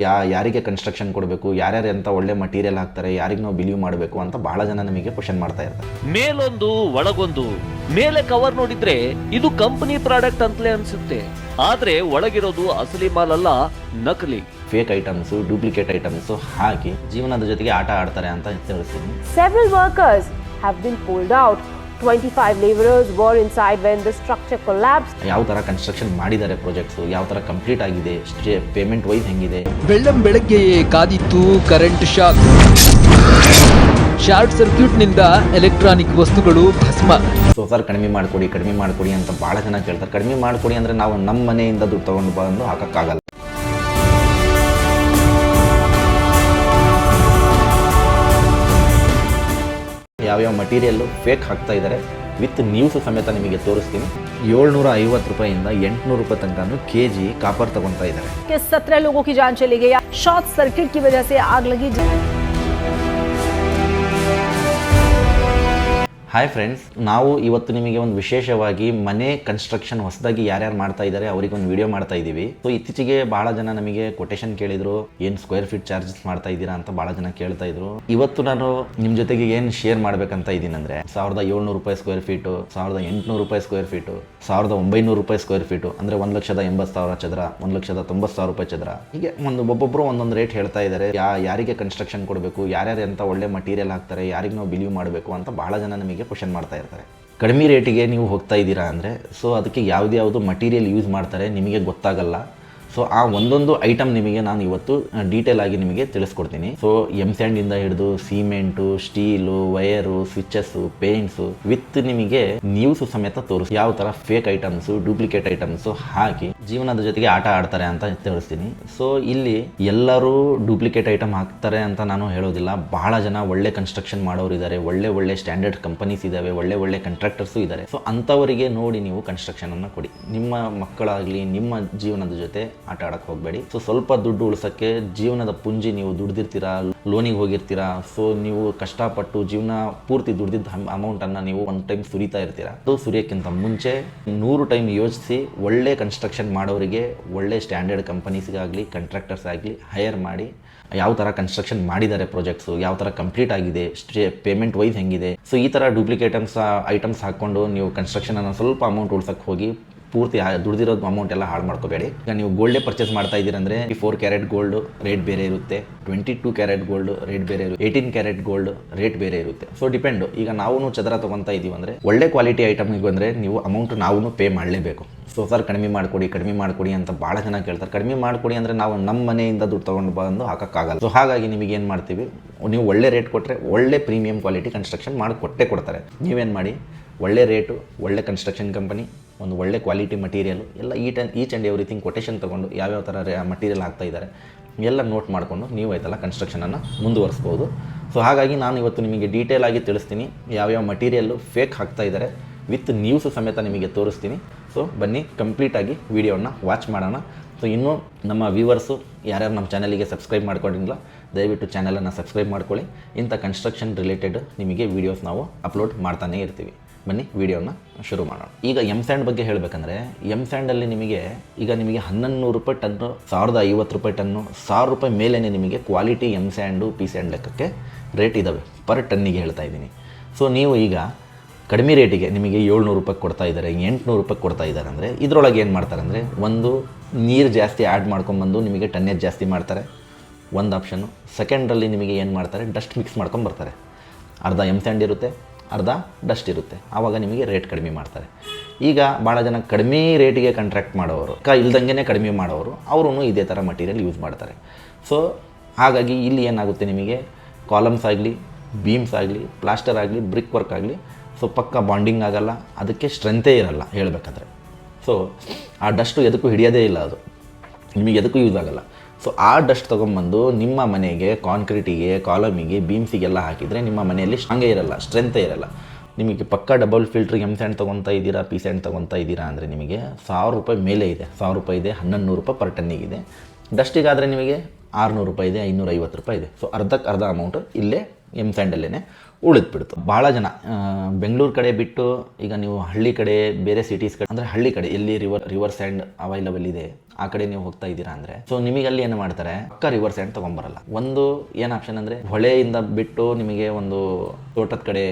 ಯಾ ಯಾರಿಗೆ ಕನ್ಸ್ಟ್ರಕ್ಷನ್ ಕೊಡಬೇಕು ಯಾರ್ಯಾರು ಎಂತ ಒಳ್ಳೆ ಮಟೀರಿಯಲ್ ಹಾಕ್ತಾರೆ ಯಾರಿಗೆ ನಾವು ಬಿಲೀವ್ ಮಾಡಬೇಕು ಅಂತ ಬಹಳ ಜನ ನಮಗೆ ಕ್ವಶನ್ ಮಾಡ್ತಾ ಇರ್ತಾರೆ. ಮೇಲೊಂದು ಒಳಗೊಂದು. ಮೇಲೆ ಕವರ್ ನೋಡಿದ್ರೆ ಇದು ಕಂಪನಿ ಪ್ರಾಡಕ್ಟ್ ಅಂತಲೇ ಅನ್ಸುತ್ತೆ. ಆದ್ರೆ ಒಳಗಿರೋದು ಅಸಲಿ ಮಾಲ್ ಅಲ್ಲ ನಕಲಿ. ಫೇಕ್ ಐಟಮ್ಸ್ ಡೂಪ್ಲಿಕೇಟ್ ಐಟಮ್ಸ್ ಹಾಕಿ ಜೀವನದ ಜೊತೆಗೆ ಆಟ ಆಡ್ತಾರೆ ಅಂತ ತಿಳಿಸ್ತೀನಿ. Several workers have been pulled out. 25 laborers were inside when the structure collapsed. ಯಾವ ಥರ ಕನ್ಸ್ಟ್ರಕ್ಷನ್ ಮಾಡಿದ್ದಾರೆ ಪ್ರಾಜೆಕ್ಟ್ಸು ಯಾವ ಥರ ಕಂಪ್ಲೀಟ್ ಆಗಿದೆ? ಪೇಮೆಂಟ್ ವೈಸ್ ಹೆಂಗಿದೆ? ಬೆಳ್ಳಂ ಬೆಳಗ್ಗೆಯೇ ಕಾದಿತ್ತು ಕರೆಂಟ್ ಶಾಕ್ ಶಾರ್ಟ್ ಸರ್ಕ್ಯೂಟ್ನಿಂದ ಎಲೆಕ್ಟ್ರಾನಿಕ್ ವಸ್ತುಗಳು ಭಸ್ಮ. ಸೊ ಸರ್ ಕಡಿಮೆ ಮಾಡಿಕೊಡಿ ಕಡಿಮೆ ಮಾಡಿಕೊಡಿ ಅಂತ ಭಾಳ ಜನ ಕೇಳ್ತಾರೆ. ಕಡಿಮೆ ಮಾಡಿಕೊಡಿ ಅಂದರೆ ನಾವು ನಮ್ಮ ಮನೆಯಿಂದ ದುಡ್ಡು ತೊಗೊಂಡು ಬಂದು ಹಾಕೋಕ್ಕಾಗಲ್ಲ. ಯಾವ್ಯಾವ ಮಟೀರಿಯಲ್ಲು ಫೇಕ್ ಹಾಕ್ತಾ ಇದ್ದಾರೆ ವಿತ್ ನ್ಯೂಸ್ ಸಮೇತ ನಿಮಗೆ ತೋರಿಸ್ತೀನಿ ಏಳ್ನೂರ ಐವತ್ತು ರೂಪಾಯಿಂದ ಎಂಟುನೂರು ರೂಪಾಯಿ ತನಕ ಕೆ ಜಿ ಕಾಪರ್ ತಗೊತಾ ಇದ್ದಾರೆ कि 17 लोगों की जान चली गई शॉर्ट सर्किट की वजह से आग लगी ಹಾಯ್ ಫ್ರೆಂಡ್ಸ್ ನಾವು ಇವತ್ತು ನಿಮಗೆ ಒಂದು ವಿಶೇಷವಾಗಿ ಮನೆ ಕನ್ಸ್ಟ್ರಕ್ಷನ್ ಹೊಸದಾಗಿ ಯಾರ್ಯಾರು ಮಾಡ್ತಾ ಇದ್ದಾರೆ ಅವರಿಗೆ ಒಂದು ವಿಡಿಯೋ ಮಾಡ್ತಾ ಇದ್ದೀವಿ. ಸೊ ಇತ್ತೀಚೆಗೆ ಬಹಳ ಜನ ನಮಗೆ ಕೊಟೇಶನ್ ಕೇಳಿದ್ರು, ಏನು ಸ್ಕ್ವೇರ್ ಫೀಟ್ ಚಾರ್ಜಸ್ ಮಾಡ್ತಾ ಇದ್ದೀರಾ ಅಂತ ಬಹಳ ಜನ ಕೇಳ್ತಾ ಇದ್ರು. ಇವತ್ತು ನಾನು ನಿಮ್ಮ ಜೊತೆಗೆ ಏನು ಶೇರ್ ಮಾಡ್ಬೇಕಂತ ಇದ್ದೀನಿ ಅಂದ್ರೆ, ಸಾವಿರದ ಏಳ್ನೂರು ರೂಪಾಯಿ ಸ್ಕ್ವೇರ್ ಫೀಟ್ ಸಾವಿರದ ಎಂಟುನೂರು ರೂಪಾಯಿ ಸ್ಕ್ವೇರ್ ಫೀಟು ಸಾವಿರದ ಒಂಬೈನೂರು ರೂಪಾಯಿ ಸ್ಕ್ವೇರ್ ಫೀಟು ಅಂದರೆ ಒಂದು ಲಕ್ಷದ ಎಂಬತ್ತು ಸಾವಿರ ಚದರ, ಒಂದು ಲಕ್ಷದ ತೊಂಬತ್ತು ಸಾವಿರ ರೂಪಾಯಿ ಚದರ. ಹೀಗೆ ಒಂದು ಒಬ್ಬೊಬ್ಬರು ಒಂದೊಂದು ರೇಟ್ ಹೇಳ್ತಾ ಇದ್ದಾರೆ ಯಾ, ಯಾರಿಗೆ ಕನ್ಸ್ಟ್ರಕ್ಷನ್ ಕೊಡಬೇಕು, ಯಾರ್ಯಾರು ಅಂತ ಒಳ್ಳೆ ಮಟೀರಿಯಲ್ ಹಾಕ್ತಾರೆ, ಯಾರಿಗೆ ನಾವು ಬಿಲೀವ್ ಮಾಡಬೇಕು ಅಂತ ಭಾಳ ಜನ ನಮಗೆ ಕ್ವಶನ್ ಮಾಡ್ತಾ ಇರ್ತಾರೆ. ಕಡಿಮೆ ರೇಟಿಗೆ ನೀವು ಹೋಗ್ತಾ ಇದ್ದೀರಾ ಅಂದರೆ ಸೊ ಅದಕ್ಕೆ ಯಾವುದ್ಯಾವುದು ಮಟೀರಿಯಲ್ ಯೂಸ್ ಮಾಡ್ತಾರೆ, ನಿಮಗೆ ಗೊತ್ತಾಗಲ್ಲ. ಸೊ ಆ ಒಂದೊಂದು ಐಟಮ್ ನಿಮಗೆ ನಾನು ಇವತ್ತು ಡೀಟೇಲ್ ಆಗಿ ನಿಮಗೆ ತಿಳಿಸ್ಕೊಡ್ತೀನಿ. ಸೊ ಎಂ ಸ್ಯಾಂಡಿಂದ ಹಿಡಿದು cement steel wire switches paints with ನಿಮಗೆ ನ್ಯೂಸ್ ಸಮೇತ ತೋರಿಸ್ತೀನಿ. ಯಾವ ಥರ ಫೇಕ್ ಐಟಮ್ಸು ಡೂಪ್ಲಿಕೇಟ್ ಐಟಮ್ಸು ಹಾಕಿ ಜೀವನದ ಜೊತೆಗೆ ಆಟ ಆಡ್ತಾರೆ ಅಂತ ತಿಳಿಸ್ತೀನಿ. ಸೊ ಇಲ್ಲಿ ಎಲ್ಲರೂ ಡೂಪ್ಲಿಕೇಟ್ ಐಟಮ್ ಹಾಕ್ತಾರೆ ಅಂತ ನಾನು ಹೇಳೋದಿಲ್ಲ. ಬಹಳ ಜನ ಒಳ್ಳೆ ಕನ್ಸ್ಟ್ರಕ್ಷನ್ ಮಾಡೋರು ಇದ್ದಾರೆ. ಒಳ್ಳೆ ಒಳ್ಳೆ ಸ್ಟ್ಯಾಂಡರ್ಡ್ ಕಂಪನೀಸ್ ಇದಾವೆ. ಒಳ್ಳೆ ಒಳ್ಳೆ ಕಾಂಟ್ರಾಕ್ಟರ್ಸು ಇದ್ದಾರೆ. ಸೊ ಅಂಥವರಿಗೆ ನೋಡಿ ನೀವು ಕನ್ಸ್ಟ್ರಕ್ಷನ್ ಅನ್ನು ಕೊಡಿ. ನಿಮ್ಮ ಮಕ್ಕಳಾಗಲಿ, ನಿಮ್ಮ ಜೀವನದ ಜೊತೆ ಆಟ ಆಡಕ್ಕೆ ಹೋಗಬೇಡಿ. ಸೊ ಸ್ವಲ್ಪ ದುಡ್ಡು ಉಳಿಸೋಕ್ಕೆ ಜೀವನದ ಪುಂಜಿ ನೀವು ದುಡ್ದಿರ್ತೀರಾ, ಲೋನಿಗೆ ಹೋಗಿರ್ತೀರಾ ಸೊ ನೀವು ಕಷ್ಟಪಟ್ಟು ಜೀವನ ಪೂರ್ತಿ ದುಡ್ದಿದ್ದ ಅಮೌಂಟನ್ನು ನೀವು ಒಂದು ಟೈಮ್ ಸುರಿತಾ ಇರ್ತೀರಾ. ಅದು ಸುರಿಯೋಕ್ಕಿಂತ ಮುಂಚೆ ನೂರು ಟೈಮ್ ಯೋಚಿಸಿ ಒಳ್ಳೆ ಕನ್ಸ್ಟ್ರಕ್ಷನ್ ಮಾಡೋರಿಗೆ, ಒಳ್ಳೆ ಸ್ಟ್ಯಾಂಡರ್ಡ್ ಕಂಪನೀಸ್ಗಾಗಲಿ ಕಾಂಟ್ರಾಕ್ಟರ್ಸ್ ಆಗಲಿ ಹೈಯರ್ ಮಾಡಿ, ಯಾವ ಥರ ಕನ್ಸ್ಟ್ರಕ್ಷನ್ ಮಾಡಿದ್ದಾರೆ ಪ್ರಾಜೆಕ್ಟ್ಸು ಯಾವ ಥರ ಕಂಪ್ಲೀಟ್ ಆಗಿದೆ ಸ್ಟೇ ಪೇಮೆಂಟ್ ವೈಸ್ ಹೆಂಗಿದೆ. ಸೊ ಈ ಥರ ಡೂಪ್ಲಿಕೇಟಮ್ಸ್ ಐಟಮ್ಸ್ ಹಾಕ್ಕೊಂಡು ನೀವು ಕನ್ಸ್ಟ್ರಕ್ಷನನ್ನು ಸ್ವಲ್ಪ ಅಮೌಂಟ್ ಉಳ್ಸಕ್ಕೆ ಹೋಗಿ ಪೂರ್ತಿ ದುಡ್ದಿರೋ ಅಮೌಂಟ್ ಎಲ್ಲ ಹಾಳು ಮಾಡ್ಕೋಬೇಡಿ. ಈಗ ನೀವು ಗೋಲ್ಡೇ ಪರ್ಚೇಸ್ ಮಾಡ್ತಾ ಈ ಫೋರ್ ಕ್ಯಾರೆಟ್ ಗೋಲ್ಡ್ ರೇಟ್ ಬೇರೆ ಇರುತ್ತೆ. Twenty two carat gold rate ಬೇರೆ ಇರುತ್ತೆ. ಏಯ್ಟೀನ್ ಕ್ಯಾರೆಟ್ ಗೋಲ್ಡ್ ರೇಟ್ ಬೇರೆ ಇರುತ್ತೆ. ಸೊ ಡಿಪೆಂಡ್ ಈಗ ನಾವು ಚದರ ತಗೊಂತಾ ಇದೀವಿ ಅಂದರೆ ಒಳ್ಳೆ ಕ್ವಾಲಿಟಿ ಐಟಮ್ಗೆ ಬಂದರೆ ನೀವು ಅಮೌಂಟ್ ನಾವು ಪೇ ಮಾಡಲೇಬೇಕು. ಸೊ ಸರ್ ಕಡಿಮೆ ಮಾಡಿಕೊಡಿ ಕಡಿಮೆ ಮಾಡಿಕೊಡಿ ಅಂತ ಭಾಳ ಜನ ಕೇಳ್ತಾರೆ. ಕಡಿಮೆ ಮಾಡಿಕೊಡಿ ಅಂದರೆ ನಾವು ನಮ್ಮ ಮನೆಯಿಂದ ದುಡ್ಡು ತೊಗೊಂಡು ಬಂದು ಹಾಕೋಕ್ಕಾಗಲ್ಲ. ಸೊ ಹಾಗಾಗಿ ನಿಮಗೆ ಏನು ಮಾಡ್ತೀವಿ? ನೀವು ಒಳ್ಳೆ ರೇಟ್ ಕೊಟ್ಟರೆ ಒಳ್ಳೆ ಪ್ರೀಮಿಯಂ ಕ್ವಾಲಿಟಿ ಕನ್ಸ್ಟ್ರಕ್ಷನ್ ಮಾಡಿ ಕೊಟ್ಟೇ ಕೊಡ್ತಾರೆ. ನೀವೇನು ಮಾಡಿ? ಒಳ್ಳೆ ರೇಟು ಒಳ್ಳೆ ಕನ್ಸ್ಟ್ರಕ್ಷನ್ ಕಂಪನಿ ಒಂದು ಒಳ್ಳೆ ಕ್ವಾಲಿಟಿ ಮಟೀರಿಯಲ್ ಎಲ್ಲ each and each and everything quotation ತೊಗೊಂಡು ಯಾವ್ಯಾವ ಥರ ಮಟೀರಿಯಲ್ ಆಗ್ತಾ ಇದ್ದಾರೆ ಎಲ್ಲ ನೋಟ್ ಮಾಡಿಕೊಂಡು ನೀವು ಆಯ್ತಲ್ಲ ಕನ್ಸ್ಟ್ರಕ್ಷನನ್ನು ಮುಂದುವರಿಸ್ಬೋದು. ಸೊ ಹಾಗಾಗಿ ನಾನು ಇವತ್ತು ನಿಮಗೆ ಡೀಟೇಲ್ ಆಗಿ ತಿಳಿಸ್ತೀನಿ, ಯಾವ್ಯಾವ ಮಟೀರಿಯಲ್ಲು ಫೇಕ್ ಹಾಕ್ತಾ ಇದ್ದಾರೆ ವಿತ್ ನ್ಯೂಸ್ ಸಮೇತ ನಿಮಗೆ ತೋರಿಸ್ತೀನಿ. ಸೊ ಬನ್ನಿ ಕಂಪ್ಲೀಟಾಗಿ ವೀಡಿಯೋನ ವಾಚ್ ಮಾಡೋಣ. ಸೊ ಇನ್ನೂ ನಮ್ಮ ವ್ಯೂವರ್ಸು ಯಾರ್ಯಾರು ನಮ್ಮ ಚಾನಲಿಗೆ ಸಬ್ಸ್ಕ್ರೈಬ್ ಮಾಡ್ಕೊಂಡಿಲ್ಲ, ದಯವಿಟ್ಟು ಚಾನಲನ್ನು ಸಬ್ಸ್ಕ್ರೈಬ್ ಮಾಡ್ಕೊಳ್ಳಿ. ಇಂಥ ಕನ್ಸ್ಟ್ರಕ್ಷನ್ ರಿಲೇಟೆಡ್ ನಿಮಗೆ ವೀಡಿಯೋಸ್ ನಾವು ಅಪ್ಲೋಡ್ ಮಾಡ್ತಾನೇ ಇರ್ತೀವಿ. ಬನ್ನಿ, ವಿಡಿಯೋನ ಶುರು ಮಾಡೋಣ. ಈಗ ಎಂ ಸ್ಯಾಂಡ್ ಬಗ್ಗೆ ಹೇಳಬೇಕಂದ್ರೆ ಎಂ ಸ್ಯಾಂಡಲ್ಲಿ ನಿಮಗೆ, ಈಗ ನಿಮಗೆ ಹನ್ನೊಂದು ರೂಪಾಯಿ ಟನ್ನು ಸಾವಿರದ ಐವತ್ತು ರೂಪಾಯಿ ಟನ್ನು ಸಾವಿರ ರೂಪಾಯಿ ಮೇಲೇ ನಿಮಗೆ quality M sand P sand ಲೆಕ್ಕಕ್ಕೆ ರೇಟ್ ಇದ್ದಾವೆ ಪರ್ ಟನ್ನಿಗೆ ಹೇಳ್ತಾ ಇದ್ದೀನಿ. ಸೊ ನೀವು ಈಗ ಕಡಿಮೆ ರೇಟಿಗೆ ನಿಮಗೆ ಏಳ್ನೂರು ರೂಪಾಯಿ ಕೊಡ್ತಾ ಇದ್ದಾರೆ ಎಂಟುನೂರು ರೂಪಾಯಿ ಕೊಡ್ತಾ ಇದ್ದಾರೆ ಅಂದರೆ, ಇದರೊಳಗೆ ಏನು ಮಾಡ್ತಾರೆ ಅಂದರೆ, ಒಂದು ನೀರು ಜಾಸ್ತಿ ಆ್ಯಡ್ ಮಾಡ್ಕೊಂಬಂದು ನಿಮಗೆ ಟನ್ನೇಜ್ ಜಾಸ್ತಿ ಮಾಡ್ತಾರೆ. ಒಂದು ಆಪ್ಷನ್ನು ಸೆಕೆಂಡ್ರಲ್ಲಿ ನಿಮಗೆ ಏನು ಮಾಡ್ತಾರೆ ಡಸ್ಟ್ ಮಿಕ್ಸ್ ಮಾಡ್ಕೊಂಡು ಬರ್ತಾರೆ. ಅರ್ಧ ಎಂ ಸ್ಯಾಂಡ್ ಇರುತ್ತೆ. ಅರ್ಧ ಡಸ್ಟ್ ಇರುತ್ತೆ. ಆವಾಗ ನಿಮಗೆ ರೇಟ್ ಕಡಿಮೆ ಮಾಡ್ತಾರೆ. ಈಗ ಭಾಳ ಜನ ಕಡಿಮೆ ರೇಟಿಗೆ ಕಾಂಟ್ರಾಕ್ಟ್ ಮಾಡೋರು, ಕ ಇಲ್ದಂಗೆ ಕಡಿಮೆ ಮಾಡೋರು ಅವರು ಇದೇ ಥರ ಮಟೀರಿಯಲ್ ಯೂಸ್ ಮಾಡ್ತಾರೆ. ಸೊ ಹಾಗಾಗಿ ಇಲ್ಲಿ ಏನಾಗುತ್ತೆ ನಿಮಗೆ? ಕಾಲಮ್ಸ್ ಆಗಲಿ ಬೀಮ್ಸ್ ಆಗಲಿ ಪ್ಲಾಸ್ಟರ್ ಆಗಲಿ ಬ್ರಿಕ್ ವರ್ಕ್ ಆಗಲಿ ಸೊ ಪಕ್ಕ ಬಾಂಡಿಂಗ್ ಆಗಲ್ಲ, ಅದಕ್ಕೆ ಸ್ಟ್ರೆಂತೇ ಇರಲ್ಲ ಹೇಳಬೇಕಾದ್ರೆ. ಸೊ ಆ ಡಸ್ಟು ಎದಕ್ಕೂ ಹಿಡಿಯೋದೇ ಇಲ್ಲ ಅದು. ನಿಮಗೆ ಎದಕ್ಕೂ ಯೂಸ್ ಆಗಲ್ಲ. ಸೊ ಆ ಡಸ್ಟ್ ತೊಗೊಂಬಂದು ನಿಮ್ಮ ಮನೆಗೆ ಕಾಂಕ್ರೀಟಿಗೆ ಕಾಲಮಿಗೆ ಬೀಮ್ಸಿಗೆಲ್ಲ ಹಾಕಿದರೆ ನಿಮ್ಮ ಮನೆಯಲ್ಲಿ ಸ್ಟ್ರಾಂಗೇ ಇರಲ್ಲ ಸ್ಟ್ರೆಂತೇ ಇರಲ್ಲ. ನಿಮಗೆ ಪಕ್ಕ ಡಬಲ್ ಫಿಲ್ಟ್ರ್ ಎಂ ಸ್ಯಾಂಡ್ ತೊಗೊತಾ ಇದ್ದೀರಾ ಪಿ ಸ್ಯಾಂಡ್ ತೊಗೊತಾ ಇದ್ದೀರಾ ಅಂದರೆ ನಿಮಗೆ ಸಾವಿರ ರೂಪಾಯಿ ಮೇಲೆ ಇದೆ. ಸಾವಿರ ರೂಪಾಯಿ ಇದೆ, ಹನ್ನೊಂದು ನೂರು ರೂಪಾಯಿ ಪರ್ ಟನ್ನಿಗಿದೆ ಡಸ್ಟಿಗಾದರೆ ನಿಮಗೆ ಆರುನೂರು ರೂಪಾಯಿ ಇದೆ ಐನೂರ ಐವತ್ತು ರೂಪಾಯಿ ಇದೆ. ಸೊ ಅರ್ಧಕ್ಕೆ ಅರ್ಧ ಅಮೌಂಟ್ ಇಲ್ಲೇ ಎಂ ಸ್ಯಾಂಡಲ್ಲೇ ಉಳಿದ್ಬಿಡ್ತು. ಭಾಳ ಜನ ಬೆಂಗಳೂರು ಕಡೆ ಬಿಟ್ಟು ಈಗ ನೀವು ಹಳ್ಳಿ ಕಡೆ, ಬೇರೆ ಸಿಟೀಸ್ ಕಡೆ, ಅಂದರೆ ಹಳ್ಳಿ ಕಡೆ ಎಲ್ಲಿ ರಿವರ್ ರಿವರ್ ಸ್ಯಾಂಡ್ ಅವೈಲಬಲ್ ಇದೆ. ಆ ಕಡೆ ನೀವು ಹೋಗ್ತಾ ಇದ್ದೀರಾ ಅಂದರೆ? ಸೊ ನಿಮಗೆ ಅಲ್ಲಿ ಏನು ಮಾಡ್ತಾರೆ? ಪಕ್ಕ ರಿವರ್ಸ್ ಹ್ಯಾಂಡ್ ತೊಗೊಂಬರಲ್ಲ. ಒಂದು ಏನು ಆಪ್ಷನ್ ಅಂದರೆ, ಹೊಳೆಯಿಂದ ಬಿಟ್ಟು ನಿಮಗೆ ಒಂದು ತೋಟದ ಕಡೆ